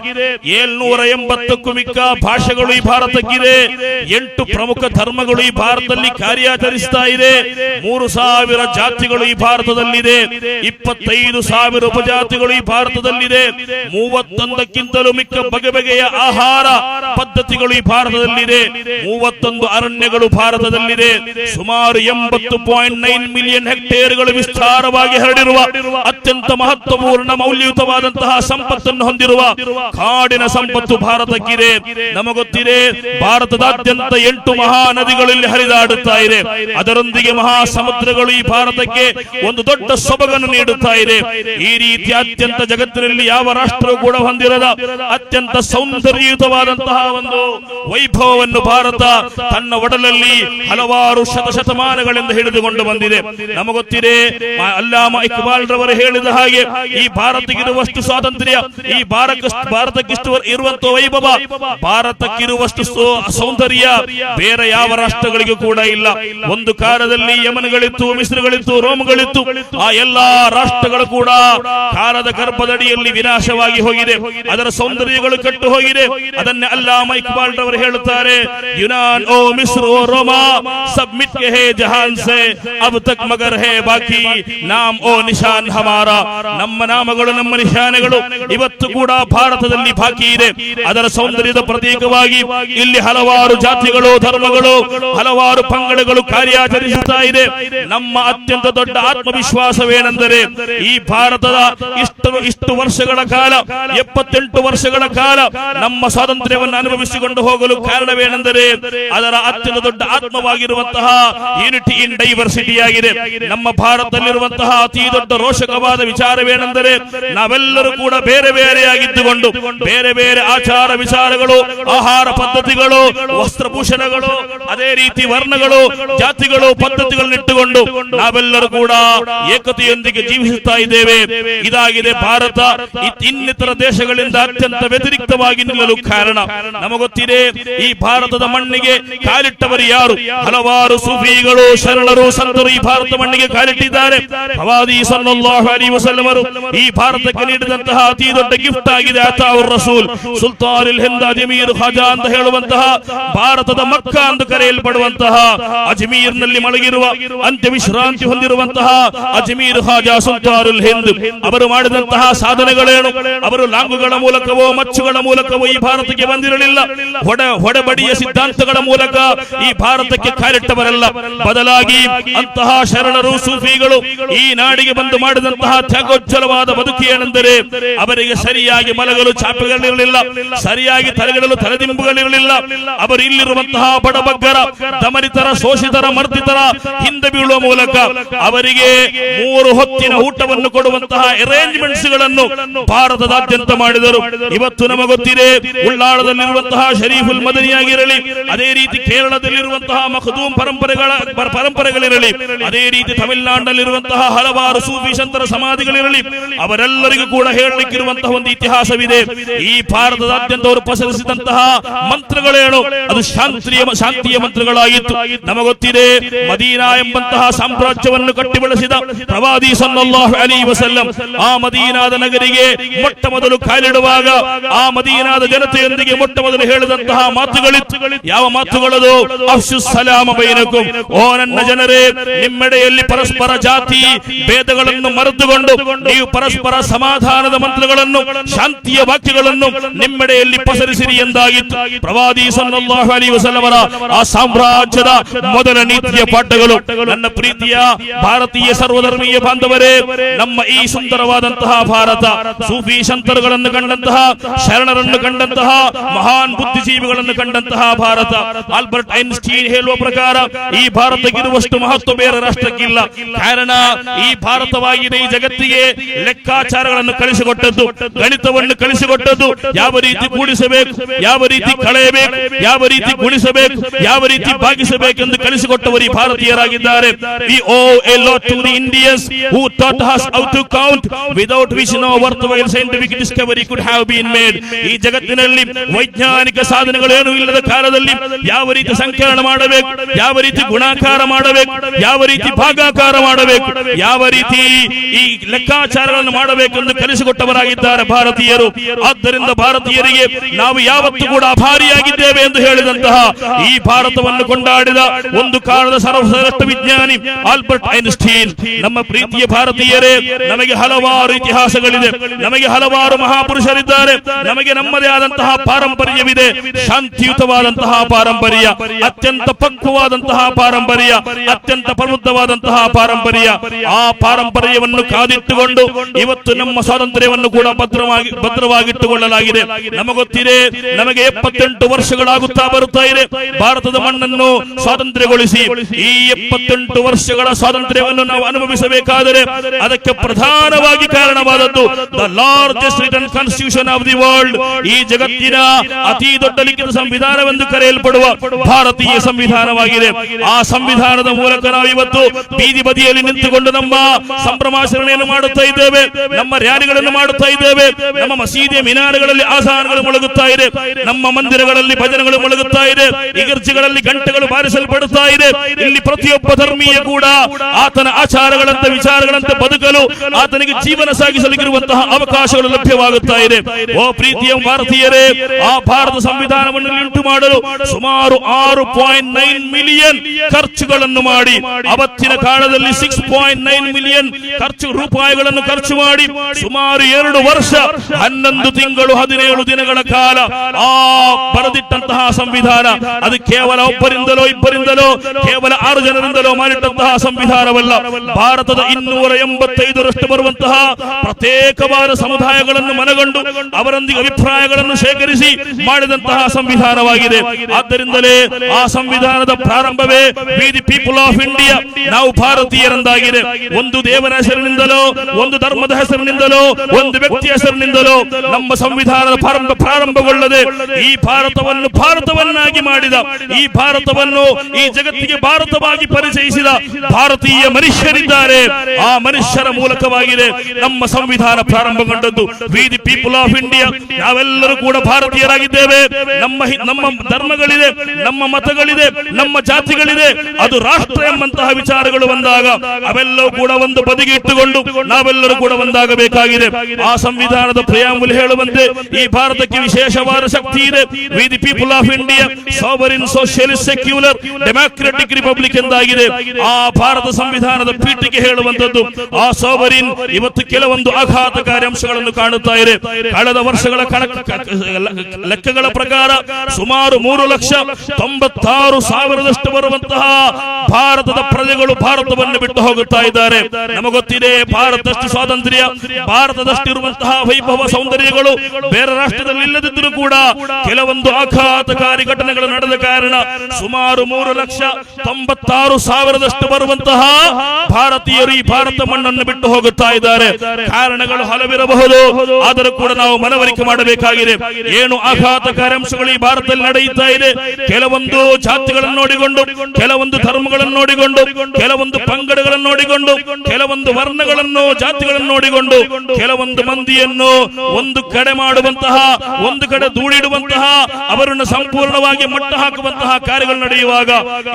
ಏಳ್ನೂರ ಎಂಬತ್ತಕ್ಕೂ ಮಿಕ್ಕ ಭಾಷೆಗಳು ಈ ಭಾರತಕ್ಕಿದೆ. ಎಂಟು ಪ್ರಮುಖ ಧರ್ಮಗಳು ಈ ಭಾರತದಲ್ಲಿ ಕಾರ್ಯಾಚರಿಸ್ತಾ ಇದೆ. ಮೂರು ಸಾವಿರ ಜಾತಿಗಳು ಈ ಭಾರತದಲ್ಲಿದೆ. ಇಪ್ಪತ್ತೈದು ಸಾವಿರ ಉಪಜಾತಿಗಳು ಈ ಭಾರತದಲ್ಲಿದೆ. ಮೂವತ್ತೊಂದಕ್ಕಿಂತಲೂ ಮಿಕ್ಕ ಬಗೆ ಬಗೆಯ ಆಹಾರ ಪದ್ಧತಿಗಳು ಈ ಭಾರತದಲ್ಲಿದೆ. ಮೂವತ್ತೊಂದು ಅರಣ್ಯಗಳು ಭಾರತದಲ್ಲಿದೆ. ಸುಮಾರು ಎಂಬತ್ತು ಪಾಯಿಂಟ್ ನೈನ್ ಮಿಲಿಯನ್ ಹೆಕ್ಟೇರ್ಗಳು ವಿಸ್ತಾರವಾಗಿ ಹರಡಿರುವ ಅತ್ಯಂತ ಮಹತ್ವಪೂರ್ಣ ಮೌಲ್ಯಯುತವಾದಂತಹ ಸಂಪತ್ತನ್ನು ಹೊಂದಿರುವ ಕಾಡಿನ ಸಂಪತ್ತು ಭಾರತಕ್ಕಿದೆ. ನಮಗೊತ್ತಿದೆ ಭಾರತದಾದ್ಯಂತ ಎಂಟು ಮಹಾ ನದಿಗಳಲ್ಲಿ ಹರಿದಾಡುತ್ತಾ ಇದೆ. ಅದರೊಂದಿಗೆ ಮಹಾ ಸಮುದ್ರಗಳು ಈ ಭಾರತಕ್ಕೆ ಒಂದು ದೊಡ್ಡ ಸೊಬಗನ್ನು ನೀಡುತ್ತಾ ಇದೆ. ಈ ರೀತಿ ಅತ್ಯಂತ ಜಗತ್ತಿನಲ್ಲಿ ಯಾವ ರಾಷ್ಟ್ರವು ಕೂಡ ಹೊಂದಿರದ ಅತ್ಯಂತ ಸೌಂದರ್ಯಯುತವಾದಂತಹ ಒಂದು ವೈಭವವನ್ನು ಭಾರತ ತನ್ನ ಒಡಲಲ್ಲಿ ಹಲವಾರು ಶತಶತಮಾನಗಳಿಂದ ಹಿಡಿದುಕೊಂಡು ಬಂದಿದೆ. ನಮಗೊತ್ತಿದೆ ಅಲ್ಲಾಮ ಇಕ್ಬಾಲ್ ರವರು ಹೇಳಿದ ಹಾಗೆ ಈ ಭಾರತಕ್ಕಿರುವಷ್ಟು ಸ್ವಾತಂತ್ರ್ಯ, ಈ ಭಾರತ ಭಾರತಕ್ಕಿಷ್ಟು ಇರುವಂತಹ ವೈಭವ, ಭಾರತಕ್ಕಿರುವಷ್ಟು ಸೌಂದರ್ಯ ಬೇರೆ ಯಾವ ರಾಷ್ಟ್ರಗಳಿಗೂ ಕೂಡ ಇಲ್ಲ. ಒಂದು ಕಾಲದಲ್ಲಿ ಯಮನ್ಗಳಿತ್ತು ಮಿಸ್ರಗಳಿತ್ತು ರೋಮ್ಗಳಿತ್ತು. ಆ ಎಲ್ಲಾ ರಾಷ್ಟ್ರಗಳು ಕೂಡ ಕಾಲದ ಗರ್ಭದಡಿಯಲ್ಲಿ ವಿನಾಶವಾಗಿ ಹೋಗಿದೆ. ಅದರ ಸೌಂದರ್ಯಗಳು ಕಟ್ಟು ಹೋಗಿದೆ. ಅದನ್ನೇ ಮೈಕ್ ಇಕ್ಬಾಲ್ ಅವರು ಹೇಳುತ್ತಾರೆ, ಯುನಾನ್ ಓ ಮಿಸ್ರ ಓ ರೋಮಾ ಸಬ್ ಮಿಟ್ ಕೆ ಹೇ ಜಹಾನ್ ಸೆ ಅಬ್ ತಕ್ ಮಗರ್ ಹೇ ಬಾಕಿ, ನಾಮ್ ಓ ನಿಶಾನ್ ಹಮಾರ. ನಮ್ಮ ನಾಮಗಳು, ನಮ್ಮ ನಿಶಾನೆಗಳು ಇವತ್ತು ಕೂಡ ಭಾರತದಲ್ಲಿ ಬಾಕಿ ಇದೆ. ಅದರ ಸೌಂದರ್ಯದ ಪ್ರತೀಕವಾಗಿ ಇಲ್ಲಿ ಹಲವಾರು ಜಾತಿಗಳು, ಧರ್ಮಗಳು, ಹಲವಾರು ಪಂಗಡಗಳು ಕಾರ್ಯಾಚರಿಸುತ್ತಾ ಇದೆ. ನಮ್ಮ ಅತ್ಯಂತ ದೊಡ್ಡ ಆತ್ಮವಿಶ್ವಾಸವೇನೆಂದರೆ ಕಾರಣವೇನೆಂದರೆ ಈ ಭಾರತದ ಇಷ್ಟು ಇಷ್ಟು ವರ್ಷಗಳ ಕಾಲ ಎಪ್ಪತ್ತೆಂಟು ವರ್ಷಗಳ ಕಾಲ ನಮ್ಮ ಸ್ವಾತಂತ್ರ್ಯವನ್ನು ಅನುಭವಿಸಿಕೊಂಡು ಹೋಗಲು ಕಾರಣವೇನೆಂದರೆ ಅದರ ಅತ್ಯಂತ ದೊಡ್ಡ ಆತ್ಮವಾಗಿರುವಂತಹ ಯೂನಿಟಿ ಇನ್ ಡೈವರ್ಸಿಟಿ ಆಗಿದೆ. ನಮ್ಮ ಭಾರತದಲ್ಲಿರುವಂತಹ ಅತಿ ದೊಡ್ಡ ರೋಷಕವಾದ ವಿಚಾರವೇನೆಂದರೆ ನಾವೆಲ್ಲರೂ ಕೂಡ ಬೇರೆ ಬೇರೆಯಾಗಿದ್ದುಕೊಂಡು ಬೇರೆ ಬೇರೆ ಆಚಾರ ವಿಚಾರಗಳು ಆಹಾರ ಪದ್ಧತಿಗಳು ವಸ್ತ್ರಭೂಷಣಗಳು ಅದೇ ರೀತಿ ವರ್ಣಗಳು ಜಾತಿಗಳು ಪದ್ಧತಿಗಳನ್ನಿಟ್ಟುಕೊಂಡು ನಾವೆಲ್ಲರೂ ಕೂಡ ಏಕತೆಯೊಂದಿಗೆ ಜೀವಿಸುತ್ತಾ ಇದ್ದೇವೆ. ಇದಾಗಿದೆ ಭಾರತ. ಇನ್ನಿತರ ದೇಶಗಳಿಂದ ಅತ್ಯಂತ ವ್ಯತಿರಿಕ್ತವಾಗಿ ನಿಲ್ಲಲು ಕಾರಣ. ನಮಗೊತ್ತಿದೆ, ಈ ಭಾರತದ ಮಣ್ಣಿಗೆ ಕಾಲಿಟ್ಟವರು ಯಾರು? ಹಲವಾರು ಸೂಫಿಗಳು, ಶರಣರು, ಸಂತರು ಈ ಭಾರತ ಮಣ್ಣಿಗೆ ಕಾಲಿಟ್ಟಿದ್ದಾರೆ. ಸಲ್ಲಲ್ಲಾಹು ಈ ಭಾರತಕ್ಕೆ ನೀಡಿದಂತಹ ಅತಿ ದೊಡ್ಡ ಗಿಫ್ಟ್ ಆಗಿದೆ. ಅತಾವುರ್ ರಸೂಲ್ ಸುಲ್ತಾನ್ ಹಿಂದ್, ಅಜ್ಮೀರ್, ಖಾಜಾ ಅಂತ ಹೇಳುವಂತಹ ಭಾರತದ ಮಕ್ಕ ಎಂದು ಕರೆಯಲ್ಪಡುವಂತಹ ಅಜಮೀರ್ನಲ್ಲಿ ಮಲಗಿರುವ ಅಂತ್ಯ ವಿಶ್ರಾಂತಿ ಹೊಂದಿರುವಂತಹ ಅಜಮೀರ್, ಖಾಜಾ ಸುಲ್ತಾನುಲ್ ಹಿಂದ್. ಅವರು ಮಾಡಿದಂತಹ ಸಾಧನೆಗಳೇನು? ಅವರು ಲಾಂಗುಗಳ ಮೂಲಕವೋ, ಮಚ್ಚುಗಳ ಮೂಲಕವೋ ಈ ಭಾರತಕ್ಕೆ ಬಂದಿರಲಿಲ್ಲ. ಹೊಡ, ಹೊಡಬಡಿಯ ಸಿದ್ಧಾಂತಗಳ ಮೂಲಕ ಈ ಭಾರತಕ್ಕೆ ಕಾಲಿಟ್ಟವರಲ್ಲ. ಬದಲಾಗಿ ಅಂತಹ ಶರಣರು, ಸೂಫಿಗಳು ಈ ನಾಡಿಗೆ ಬಂದು ಮಾಡಿದಂತಹ ತ್ಯಾಗೋಜ್ವಲವಾದ ಬದುಕು ಏನೆಂದರೆ ಅವರಿಗೆ ಸರಿಯಾಗಿ ಮಲಗಲು ಚಾಪೆಗಳಿರಲಿಲ್ಲ, ಸರಿಯಾಗಿ ತಲೆಗಿಡಲು ತಲೆದಿಂಬುಗಳಿರಲಿಲ್ಲ. ಅವರು ಇಲ್ಲಿರುವಂತಹ ಬಡಬಗ್ಗರ ದಮರಿತರ ಶೋಷಿತರ, ಮರ್ದಿತರ ಹಿಂದೆ ಬೀಳುವ ಮೂಲಕ ಅವರಿಗೆ ಮೂರು ಹೊತ್ತಿನ ಊಟವನ್ನು ಕೊಡುವಂತಹ ಅರೇಂಜ್ಮೆಂಟ್ಸ್ಗಳನ್ನು ಭಾರತದಾದ್ಯಂತ ಮಾಡಿದರು. ಇವತ್ತು ನಮಗೊತ್ತಿದೆ ಉಳ್ಳಾಳದಲ್ಲಿರುವಂತಹ ಶರೀಫುಲ್ ಮದನಿಯಾಗಿರಲಿ. ಅದೇ ರೀತಿ ಕೇರಳದಲ್ಲಿರುವಂತಹ ಮಖದೂಮ್ ಪರಂಪರೆಗಳ ಪರಂಪರೆಗಳಿರಲಿ. ಅದೇ ರೀತಿ ತಮಿಳುನಾಡಿನಲ್ಲಿರುವಂತಹ ಹಲವಾರು ಸೂಫಿ ಸಂತರ ಸಮಾಧಿಗಳಿರಲಿ. ಅವರೆಲ್ಲರಿಗೂ ಕೂಡ ಹೇಳಲಿಕ್ಕಿರುವಂತಹ ಒಂದು ಇತಿಹಾಸವಿದೆ. ಈ ಭಾರತದಾದ್ಯಂತ ಅವರು ಪಸರಿಸಿದಂತಹ ಮಂತ್ರಗಳೇನು? ಅದು ಶಾಂತಿಯ ಶಾಂತಿಯ ಮಂತ್ರಗಳಾಗಿತ್ತು. ನಮಗೊತ್ತಿದೆ ಮದೀನಾ ಎಂಬಂತಹ ಸಾಮ್ರಾಜ್ಯವನ್ನು ಕಟ್ಟಿ ಬೆಳೆಸಿದ ಪ್ರವಾದಿ ಸಲ್ಲಲ್ಲಾಹು ಅಲೈಹಿ ವಸಲ್ಲಂ ಆ ಮದೀನಾದ ನಗರಿಗೆ ಮೊಟ್ಟ ಮೊದಲು ಕಾಲಿಡುವಾಗ ಆ ಮದೀನಾದ ಜನತೆಯೊಂದಿಗೆ ಮೊಟ್ಟ ಮೊದಲು ಹೇಳಿದಂತಹ ಮಾತುಗಳಿತ್ತು ಯಾವ ಮಾತುಗಳದು ಅಫ್ಸು ಸಲಾಮ ಬೈನಕುಂ ಓ ನನ್ನ ಜನರೇ ನಿಮ್ಮೆಡೆಯಲ್ಲಿ ಪರಸ್ಪರ ಜಾತಿ ಭೇದಗಳನ್ನು ಮರೆತುಕೊಂಡು ನೀವು ಪರಸ್ಪರ ಸಮಾಧಾನದ ಮಂತ್ರಗಳನ್ನು ಶಾಂತಿಯ ವಾಕ್ಯಗಳನ್ನು ನಿಮ್ಮೆಡೆಯಲ್ಲಿ ಪಸರಿಸಿರಿ ಎಂದಾಗಿತ್ತು ಪ್ರವಾದಿ ಸಲ್ಲಲ್ಲಾಹು ಅಲೈಹಿ ವಸಲ್ಲಮರ ಆ ಸಾಮ್ರಾಜ್ಯದ ಮೊದಲ ನೀತಿಯ ಪಾಠಗಳು ನನ್ನ ಪ್ರೀತಿಯ ಭಾರತೀಯ ಸರ್ವಧರ್ಮೀಯ ಬಾಂಧವರೇ ನಮ್ಮ ಈ ಸುಂದರವಾದಂತಹ ಭಾರತ, ಸೂಫಿ ಸಂತರುಗಳನ್ನು ಕಂಡಂತಹ, ಶರಣರನ್ನು ಕಂಡಂತಹ, ಮಹಾನ್ ಬುದ್ಧಿಜೀವಿಗಳನ್ನು ಕಂಡಂತಹ ಭಾರತ. ಆಲ್ಬರ್ಟ್ ಐನ್ಸ್ಟೀನ್ ಹೇಳುವ ಪ್ರಕಾರ, ಈ ಭಾರತಕ್ಕಿರುವಷ್ಟು ಮಹತ್ವ ಬೇರೆ ರಾಷ್ಟ್ರಕ್ಕಿಲ್ಲ. ಕಾರಣ, ಈ ಭಾರತವಾಗಿದೆ ಈ ಜಗತ್ತಿಗೆ ಲೆಕ್ಕಾಚಾರಗಳನ್ನು ಕಳಿಸಿಕೊಟ್ಟದ್ದು, ಗಣಿತವನ್ನು ಕಳಿಸಿಕೊಟ್ಟದ್ದು, ಯಾವ ರೀತಿ ಕೂಡಿಸಬೇಕು, ಯಾವ ರೀತಿ ಕಳೆಯಬೇಕು, ಯಾವ ರೀತಿ ಗುಣಿಸಬೇಕು, ಯಾವ ರೀತಿ ಭಾಗಿಸಬೇಕೆಂದು ಕಳಿಸಿಕೊಟ್ಟವರು ಈ ಭಾರತೀಯರಾಗಿದ್ದಾರೆ. We owe a to the Indians who taught us how to count? without which no worthwhile scientific discovery could have been made. ಈ ಜಗತ್ತಿನಲ್ಲಿ ವೈಜ್ಞಾನಿಕ ಸಾಧನೆಗಳೇನು ಇಲ್ಲದ ಕಾಲದಲ್ಲಿ ಯಾವ ರೀತಿ ಸಂಕಲನ ಮಾಡಬೇಕು? ಯಾವ ರೀತಿ ಗುಣಾಕಾರ ಮಾಡಬೇಕು? ಯಾವ ರೀತಿ ಭಾಗಾಕಾರ ಮಾಡಬೇಕು? ಯಾವ ರೀತಿ ಈ ಲೆಕ್ಕಾಚಾರಗಳನ್ನು ಮಾಡಬೇಕೆಂದು ಕಲಿಸಿಕೊಟ್ಟವರಾಗಿದ್ದಾರೆ ಭಾರತೀಯರು. ಆದ್ದರಿಂದ ಭಾರತೀಯರಿಗೆ ನಾವು ಯಾವತ್ತೂ ಕೂಡ ಅಭಾರಿಯಾಗಿದ್ದೇವೆ ಎಂದು ಹೇಳಿದಂತಹ ಈ ಭಾರತವನ್ನು ಕೊಂಡಾಡಿದ ಒಂದು ಕಾಲದ ಸರ್ವಶ್ರೇಷ್ಠ ವಿಜ್ಞಾನಿ ಆಲ್ಬರ್ಟ್ ಐನ್ಸ್ಟೀನ್. ನಮ್ಮ ಪ್ರೀತಿಯ ಭಾರತೀಯರೇ ನಮಗೆ ಹಲವಾರು ಇತಿಹಾಸಗಳಿದೆ. ನಮಗೆ ಹಲವಾರು ಮಹಾಪುರುಷರಿದ್ದಾರೆ. ನಮಗೆ ನಮ್ಮದೇ ಆದಂತಹ ಪಾರಂಪರ್ಯವಿದೆ. ಶಾಂತಿಯುತವಾದಂತಹ ಪಾರಂಪರ್ಯ ಅತ್ಯಂತ ಪಕ್ವವಾದಂತಹ ಪಾರಂಪರ್ಯ ಅತ್ಯಂತ ಪ್ರಬುದ್ಧವಾದಂತಹ ಪಾರಂಪರ್ಯ. ಆ ಪಾರಂಪರ್ಯವನ್ನು ಕಾದಿಟ್ಟುಕೊಂಡು ಇವತ್ತು ನಮ್ಮ ಸ್ವಾತಂತ್ರ್ಯವನ್ನು ಕೂಡ ಭದ್ರವಾಗಿ ಭದ್ರವಾಗಿಟ್ಟುಕೊಳ್ಳಲಾಗಿದೆ. ನಮಗೊತ್ತಿದೆ ನಮಗೆ ಎಪ್ಪತ್ತೆಂಟು ವರ್ಷಗಳಾಗುತ್ತಾ ಬರುತ್ತಾ ಇದೆ. ಭಾರತದ ಮಣ್ಣನ್ನು ಸ್ವಾತಂತ್ರ್ಯಗೊಳಿಸಿ ಈ ಎಪ್ಪತ್ತೆಂಟು ವರ್ಷಗಳ ಸ್ವಾತಂತ್ರ್ಯವನ್ನು ನಾವು ಅನುಭವಿಸಬೇಕಾದರೆ ಅದಕ್ಕೆ ಪ್ರಧಾನವಾಗಿ ಕಾರಣವಾದದ್ದು the largest written constitution of the world ಈ ಜಗತ್ತಿನ ಅತಿ ದೊಡ್ಡ ಲಿಖಿತ ಸಂವಿಧಾನವೆಂದು ಕರೆಯಲ್ಪಡುವ ಭಾರತೀಯ ಸಂವಿಧಾನವಾಗಿದೆ. ಆ ಸಂವಿಧಾನದ ಮೂಲಕ ನಾವು ಇವತ್ತು ಬೀದಿ ಬದಿಯಲ್ಲಿ ನಿಂತುಕೊಂಡು ನಮ್ಮ ಸಂಭ್ರಮಾಚರಣೆಯನ್ನು ಮಾಡುತ್ತಾ ಇದ್ದೇವೆ. ನಮ್ಮ ರ್ಯಾಲಿಗಳನ್ನು ಮಾಡುತ್ತಾ ಇದ್ದೇವೆ. ನಮ್ಮ ಮಸೀದಿಯ ಮಿನಾರಗಳಲ್ಲಿ ಆಸಾನಗಳು ಮೊಳಗುತ್ತಾ ಇದೆ. ನಮ್ಮ ಮಂದಿರಗಳಲ್ಲಿ ಭಜನೆಗಳು ಮೊಳಗುತ್ತಾ ಇದೆ. ಇಗರ್ಜಿಗಳಲ್ಲಿ ಗಂಟೆಗಳು ಬಾರಿಸಲ್ಪಡುತ್ತಾ ಇದೆ. ಇಲ್ಲಿ ಪ್ರತಿಯೊಬ್ಬ ಧರ್ಮೀಯ ಕೂಡ ಆತನ ಆಚಾರಗಳಂತೆ ವಿಚಾರಗಳಂತೆ ಬದುಕಲು ಆತನಿಗೆ ಜೀವನ ಸಾಗಿಸಲಿಕ್ಕಿರುವಂತಹ ಅವಕಾಶಗಳು ಲಭ್ಯವಾಗುತ್ತಾ ಇದೆ. ಓ ಪ್ರೀತಿಯ ಭಾರತೀಯರೇ, ಆ ಭಾರತ ಸಂವಿಧಾನವನ್ನು ಉಂಟು ಮಾಡಲು ಸುಮಾರು ಆರು ಪಾಯಿಂಟ್ ನೈನ್ ಮಿಲಿಯನ್ ಖರ್ಚುಗಳನ್ನು ಮಾಡಿ, ಅವತ್ತಿನ ಕಾಲದಲ್ಲಿ ಸಿಕ್ಸ್ ಪಾಯಿಂಟ್ ನೈನ್ ಮಿಲಿಯನ್ ಖರ್ಚು ರೂಪಾಯಿಗಳನ್ನು ಖರ್ಚು ಮಾಡಿ ಸುಮಾರು ಎರಡು ವರ್ಷ, ಹನ್ನೊಂದು ತಿಂಗಳು, ಹದಿನೇಳು ದಿನಗಳ ಕಾಲ ಆ ಬರೆದಿಟ್ಟಂತಹ ಸಂವಿಧಾನ. ಅದು ಕೇವಲ ಒಬ್ಬರಿಂದಲೋ ಇಬ್ಬರಿಂದಲೋ, ಕೇವಲ ಆರು ಜನರಿಂದಲೋ ಮಾಡಿಟ್ಟಂತಹ ಸಂವಿಧಾನವಲ್ಲ. ಭಾರತದ ಇನ್ನೂರ ಐನೂರ ಎಂಬತ್ತೈದರಷ್ಟು ಬರುವಂತಹ ಪ್ರತ್ಯೇಕವಾದ ಸಮುದಾಯಗಳನ್ನು ಮನಗಂಡು ಅವರೊಂದಿಗೆ ಅಭಿಪ್ರಾಯಗಳನ್ನು ಶೇಖರಿಸಿ ಮಾಡಿದಂತಹ ಸಂವಿಧಾನವಾಗಿದೆ. ಆದ್ದರಿಂದಲೇ ಆ ಸಂವಿಧಾನದ ಪ್ರಾರಂಭವೇ ಬಿ ಪೀಪಲ್ ಆಫ್ ಇಂಡಿಯಾ ನಾವು ಭಾರತೀಯರಂದಾಗಿದೆ. ಒಂದು ದೇವರ ಹೆಸರಿನಿಂದಲೋ, ಒಂದು ಧರ್ಮದ ಹೆಸರಿನಿಂದಲೋ, ಒಂದು ವ್ಯಕ್ತಿ ಹೆಸರಿನಿಂದಲೋ ನಮ್ಮ ಸಂವಿಧಾನದ ಪ್ರಾರಂಭ ಪ್ರಾರಂಭಗೊಳ್ಳದೆ ಈ ಭಾರತವನ್ನು ಭಾರತವನ್ನಾಗಿ ಮಾಡಿದ, ಈ ಭಾರತವನ್ನು ಈ ಜಗತ್ತಿಗೆ ಭಾರತವಾಗಿ ಪರಿಚಯಿಸಿದ ಭಾರತೀಯ ಮನುಷ್ಯರಿದ್ದಾರೆ. ಆ ಮನುಷ್ಯರ ಮೂಲಕವಾಗಿದೆ ನಮ್ಮ ಸಂವಿಧಾನ ಪ್ರಾರಂಭಗೊಂಡದ್ದು. We the people of India ನಾವೆಲ್ಲರೂ ಕೂಡ ಭಾರತೀಯರಾಗಿದ್ದೇವೆ. ನಮ್ಮ ನಮ್ಮ ಧರ್ಮಗಳಿದೆ, ನಮ್ಮ ಮತಗಳಿದೆ, ನಮ್ಮ ಜಾತಿಗಳಿದೆ. ಅದು ರಾಷ್ಟ್ರ ಎಂಬಂತಹ ವಿಚಾರಗಳು ಬಂದಾಗ ಅವೆಲ್ಲವೂ ಕೂಡ ಒಂದು ಬದಿಗೆ ಇಟ್ಟುಕೊಂಡು ನಾವೆಲ್ಲರೂ ಕೂಡ ಒಂದಾಗಬೇಕಾಗಿದೆ. ಆ ಸಂವಿಧಾನದ ಪ್ರಿಯಾಂಬುಲ್ ಹೇಳುವಂತೆ ಈ ಭಾರತಕ್ಕೆ ವಿಶೇಷವಾದ ಶಕ್ತಿ ಇದೆ. We the people of India sovereign socialist secular democratic republic ಎಂದಾಗಿದೆ. ಆ ಭಾರತ ಸಂವಿಧಾನದ ಪೀಠಿಗೆ ಹೇಳುವಂತದ್ದು ಆ ಸಾವರಿನ್ ಇವತ್ತು ಕೆಲವೊಂದು ಆಘಾತಕಾರಿ ಅಂಶಗಳನ್ನು ಕಾಣುತ್ತಾ ಇದೆ. ಕಳೆದ ವರ್ಷಗಳ ಲೆಕ್ಕಗಳ ಪ್ರಕಾರ ಸುಮಾರು ಮೂರು ಲಕ್ಷ ತೊಂಬತ್ತಾರು ಸಾವಿರದಷ್ಟು ಬರುವಂತಹ ಭಾರತದ ಪ್ರಜೆಗಳು ಭಾರತವನ್ನು ಬಿಟ್ಟು ಹೋಗುತ್ತಾ ಇದ್ದಾರೆ. ನಮಗೊತ್ತಿದೆ ಭಾರತದಷ್ಟು ಸ್ವಾತಂತ್ರ್ಯ, ಭಾರತದಷ್ಟಿರುವಂತಹ ವೈಭವ ಸೌಂದರ್ಯಗಳು ಬೇರೆ ರಾಷ್ಟ್ರದಲ್ಲಿ ಇಲ್ಲದಿದ್ದರೂ ಕೂಡ ಕೆಲವೊಂದು ಆಘಾತಕಾರಿ ಘಟನೆಗಳು ನಡೆದ ಕಾರಣ ಸುಮಾರು ಮೂರು ಲಕ್ಷ ತೊಂಬತ್ತಾರು ಸಾವಿರದಷ್ಟು ಬರುವಂತಹ ಭಾರತೀಯರು ಈ ಭಾರತ ಮಣ್ಣನ್ನು ಬಿಟ್ಟು ಹೋಗುತ್ತಾ ಇದ್ದಾರೆ. ಕಾರಣಗಳು ಹಲವಿರಬಹುದು. ಆದರೂ ಕೂಡ ನಾವು ಮನವರಿಕೆ ಮಾಡಬೇಕಾಗಿದೆ. ಏನು ಆಘಾತಕಾರಿ ಅಂಶಗಳು ಈ ಭಾರತದಲ್ಲಿ ನಡೆಯುತ್ತಾ ಇದೆ. ಕೆಲವೊಂದು ಜಾತಿಗಳನ್ನು ನೋಡಿಕೊಂಡು, ಕೆಲವೊಂದು ಧರ್ಮಗಳನ್ನು ನೋಡಿಕೊಂಡು, ಕೆಲವೊಂದು ಪಂಗಡಗಳನ್ನು ನೋಡಿಕೊಂಡು, ಕೆಲವೊಂದು ವರ್ಣಗಳನ್ನು, ಜಾತಿಗಳನ್ನು ನೋಡಿಕೊಂಡು, ಕೆಲವೊಂದು ಮಂದಿಯನ್ನು ಒಂದು ಕಡೆ ಮಾಡುವಂತಹ, ಒಂದು ಕಡೆ ದೂಡಿಡುವಂತಹ ಅವರನ್ನು ಸಂಪೂರ್ಣವಾಗಿ ಮಟ್ಟ ಹಾಕುವಂತಹ ಕಾರ್ಯಗಳು ನಡೆಯುವಾಗ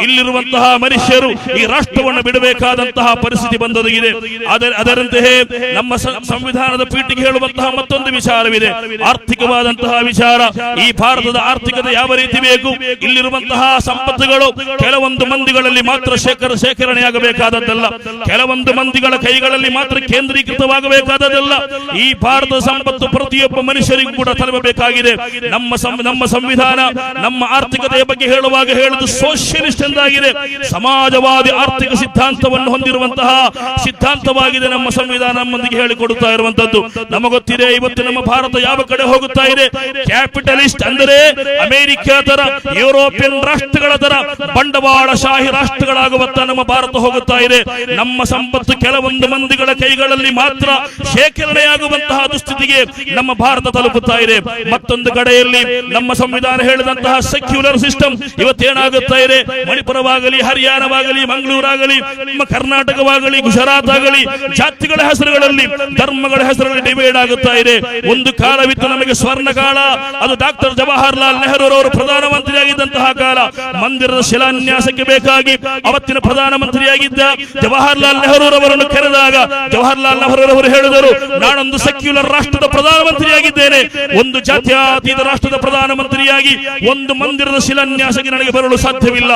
ಇಲ್ಲಿರುವಂತಹ ಮನುಷ್ಯರು ಈ ರಾಷ್ಟ್ರವನ್ನು ಬಿಡಬೇಕಾದಂತಹ ಪರಿಸ್ಥಿತಿ ಬಂದೊದಗಿದೆ ಅದರ ಅದರಂತೆಯೇ ನಮ್ಮ ಸಂವಿಧಾನದ ಪೀಠಿಗೆ ಹೇಳುವಂತಹ ಮತ್ತೊಂದು ವಿಚಾರವಿದೆ. ಆರ್ಥಿಕವಾದಂತಹ ವಿಚಾರ. ಈ ಭಾರತದ ಆರ್ಥಿಕತೆ ಯಾವ ರೀತಿ ಬೇಕು? ಇಲ್ಲಿರುವಂತಹ ಸಂಪತ್ತುಗಳು ಕೆಲವೊಂದು ಮಂದಿಗಳಲ್ಲಿ ಮಾತ್ರ ಶೇಖರ ಶೇಖರಣೆಯಾಗಬೇಕಾದದ್ದಲ್ಲ. ಕೆಲವೊಂದು ಮಂದಿಗಳ ಕೈಗಳಲ್ಲಿ ಮಾತ್ರ ಕೇಂದ್ರೀಕೃತವಾಗಬೇಕಾದದ್ದಲ್ಲ. ಈ ಭಾರತದ ಸಂಪತ್ತು ಪ್ರತಿಯೊಬ್ಬ ಮನುಷ್ಯರಿಗೂ ಕೂಡ ತಲುಪಬೇಕಾಗಿದೆ. ನಮ್ಮ ನಮ್ಮ ಸಂವಿಧಾನ ನಮ್ಮ ಆರ್ಥಿಕತೆಯ ಬಗ್ಗೆ ಹೇಳುವಾಗ ಹೇಳುದು ಸೋಷಿಯಲಿಸ್ಟ್ ಎಂದಾಗಿದೆ. ಸಮಾಜವಾದಿ ಆರ್ಥಿಕ ಸಿದ್ಧಾಂತವನ್ನು ಹೊಂದಿರುವಂತಹ ಸಿದ್ಧಾಂತವಾಗಿದೆ. ನಮ್ಮ ಸಂವಿಧಾನ ನಮ್ಮೊಂದಿಗೆ ಹೇಳಿಕೊಡುತ್ತಾ ಇರುವಂತದ್ದು. ನಮಗೊತ್ತಿದೆ ಇವತ್ತು ನಮ್ಮ ಭಾರತ ಯಾವ ಕಡೆ ಹೋಗುತ್ತಾ ಇದೆ. ಕ್ಯಾಪಿಟಲಿಸ್ಟ್ ಅಂದರೆ ಅಮೆರಿಕ ತರ ಯುರೋಪಿಯನ್ ರಾಷ್ಟ್ರಗಳ ತರ ಬಂಡವಾಳಶಾಹಿ ರಾಷ್ಟ್ರಗಳಾಗುವತ್ತ ನಮ್ಮ ಭಾರತ ಹೋಗುತ್ತಾ ಇದೆ. ನಮ್ಮ ಸಂಪತ್ತು ಕೆಲವೊಂದು ಮಂದಿಗಳ ಕೈಗಳಲ್ಲಿ ಮಾತ್ರ ಶೇಖರಣೆಯಾಗುವಂತಹ ದುಸ್ಥಿತಿಗೆ ನಮ್ಮ ಭಾರತ ತಲುಪುತ್ತಾ ಇದೆ. ಮತ್ತೊಂದು ಕಡೆಯಲ್ಲಿ ನಮ್ಮ ಸಂವಿಧಾನ ಹೇಳಿದಂತಹ ಸೆಕ್ಯುಲರ್ ಸಿಸ್ಟಮ್ ಇವತ್ತೇನಾಗುತ್ತಾ ಇದೆ? ಮಣಿಪುರವಾಗಲಿ, ಹರಿಯಾಣವಾಗಲಿ, ಮಂಗಳೂರಾಗಲಿ, ನಮ್ಮ ಕರ್ನಾಟಕವಾಗಲಿ, ಗುಜರಾತ್ ಜಾತಿಗಳ ಹೆಸರುಗಳಲ್ಲಿ ಧರ್ಮಗಳ ಹೆಸರುಗಳಲ್ಲಿ ಡಿವೈಡ್ ಆಗುತ್ತಾ ಇದೆ. ಒಂದು ಕಾಲವಿತ್ತು ನಮಗೆ ಸ್ವರ್ಣ ಕಾಲ ಅದು ಡಾಕ್ಟರ್ ಜವಾಹರ್ಲಾಲ್ ನೆಹರು ಅವರು ಪ್ರಧಾನಮಂತ್ರಿಯಾಗಿದ್ದಂತಹ ಕಾಲ. ಮಂದಿರದ ಶಿಲಾನ್ಯಾಸಕ್ಕೆ ಬೇಕಾಗಿ ಅವತ್ತಿನ ಪ್ರಧಾನಮಂತ್ರಿಯಾಗಿದ್ದ ಜವಾಹರ್ಲಾಲ್ ನೆಹರು ಅವರನ್ನು ಕರೆದಾಗ ಜವಾಹರ್ಲಾಲ್ ನೆಹರು ಅವರು ಹೇಳಿದರು ನಾನೊಂದು ಸೆಕ್ಯುಲರ್ ರಾಷ್ಟ್ರದ ಪ್ರಧಾನಮಂತ್ರಿಯಾಗಿದ್ದೇನೆ. ಒಂದು ಜಾತ್ಯಾತೀತ ರಾಷ್ಟ್ರದ ಪ್ರಧಾನಮಂತ್ರಿಯಾಗಿ ಒಂದು ಮಂದಿರದ ಶಿಲಾನ್ಯಾಸಕ್ಕೆ ನನಗೆ ಬರಲು ಸಾಧ್ಯವಿಲ್ಲ.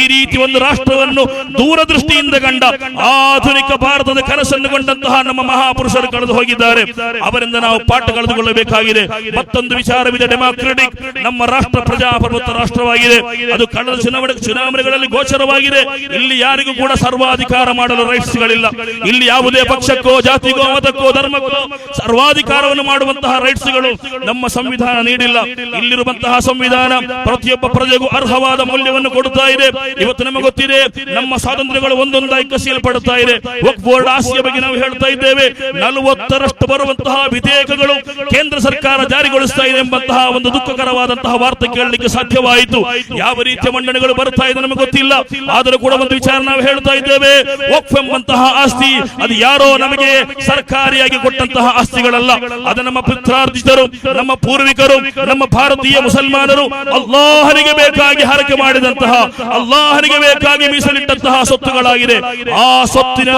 ಈ ರೀತಿ ಒಂದು ರಾಷ್ಟ್ರವನ್ನು ದೂರದೃಷ್ಟಿಯಿಂದ ಕಂಡ ಆಧುನಿಕ ಭಾರತದ ಕನಸನ್ನು ಕಂಡಂತಹ ನಮ್ಮ ಮಹಾಪುರುಷರು ಕಳೆದು ಹೋಗಿದ್ದಾರೆ. ಅವರಿಂದ ನಾವು ಪಾಠ ಕಳೆದುಕೊಳ್ಳಬೇಕಾಗಿದೆ. ಮತ್ತೊಂದು ವಿಚಾರವಿದೆ, ಡೆಮಾಕ್ರೆಟಿಕ್ ನಮ್ಮ ರಾಷ್ಟ್ರ ಪ್ರಜಾಪ್ರಭುತ್ವ ರಾಷ್ಟ್ರವಾಗಿದೆ. ಅದು ಕಳೆದ ಚುನಾವಣೆ ಚುನಾವಣೆಗಳಲ್ಲಿ ಗೋಚರವಾಗಿದೆ. ಇಲ್ಲಿ ಯಾರಿಗೂ ಕೂಡ ಸರ್ವಾಧಿಕಾರ ಮಾಡಲು ರೈಟ್ಸ್ ಗಳಿಲ್ಲ. ಇಲ್ಲಿ ಯಾವುದೇ ಪಕ್ಷಕ್ಕೋ, ಜಾತಿಗೋ, ಮತಕ್ಕೋ, ಧರ್ಮಕ್ಕೋ ಸರ್ವಾಧಿಕಾರವನ್ನು ಮಾಡುವಂತಹ ರೈಟ್ಸ್ಗಳು ನಮ್ಮ ಸಂವಿಧಾನ ನೀಡಿಲ್ಲ. ಇಲ್ಲಿರುವಂತಹ ಸಂವಿಧಾನ ಪ್ರತಿಯೊಬ್ಬ ಪ್ರಜೆಗೂ ಅರ್ಹವಾದ ಮೌಲ್ಯವನ್ನು ಕೊಡುತ್ತಾ ಇದೆ. ಇವತ್ತು ನಮಗೆ ಗೊತ್ತಿದೆ, ನಮ್ಮ ಸ್ವಾತಂತ್ರ್ಯಗಳು ಒಂದೊಂದಾಗಿ ಕಸಿಯಲ್ಪಡುತ್ತಾ ಇದೆ. ಬೋರ್ಡ್ ಬಗ್ಗೆ ನಾವು ಹೇಳ್ತಾ ಇದ್ದೇವೆ. ನಲವತ್ತರಷ್ಟು ಬರುವಂತಹ ವಿಧೇಯಕಗಳು ಕೇಂದ್ರ ಸರ್ಕಾರ ಜಾರಿಗೊಳಿಸ್ತಾ ಇದೆ ಎಂಬಂತಹ ಒಂದು ದುಃಖಕರವಾದಂತಹ ವಾರ್ತೆ ಕೇಳಲಿಕ್ಕೆ ಸಾಧ್ಯವಾಯಿತು. ಯಾವ ರೀತಿಯ ಮಂಡನೆಗಳು ಬರ್ತಾ ಇದೆ ನಮಗೆ ಗೊತ್ತಿಲ್ಲ. ಆದರೂ ಕೂಡ ಒಂದು ವಿಚಾರ ನಾವು ಹೇಳ್ತಾ ಇದ್ದೇವೆ. ವಕ್ಫ್ ಎಂಬಂತಹ ಆಸ್ತಿ, ಅದು ಯಾರೋ ನಮಗೆ ಸರ್ಕಾರಿಯಾಗಿ ಕೊಟ್ಟಂತಹ ಆಸ್ತಿಗಳಲ್ಲ. ಅದು ನಮ್ಮ ಪಿತ್ರಾರ್ಜಿತರು, ನಮ್ಮ ಪೂರ್ವಿಕರು, ನಮ್ಮ ಭಾರತೀಯ ಮುಸಲ್ಮಾನರು ಅಲ್ಲಾಹನಿಗೆ ಬೇಕಾಗಿ ಹರಕೆ ಮಾಡಿದಂತಹ, ಅಲ್ಲಾಹನಿಗೆ ಬೇಕಾಗಿ ಮೀಸಲಿಟ್ಟಂತಹ ಸ್ವತ್ತುಗಳಾಗಿದೆ ಆ ಸ್ವತ್ತಿನ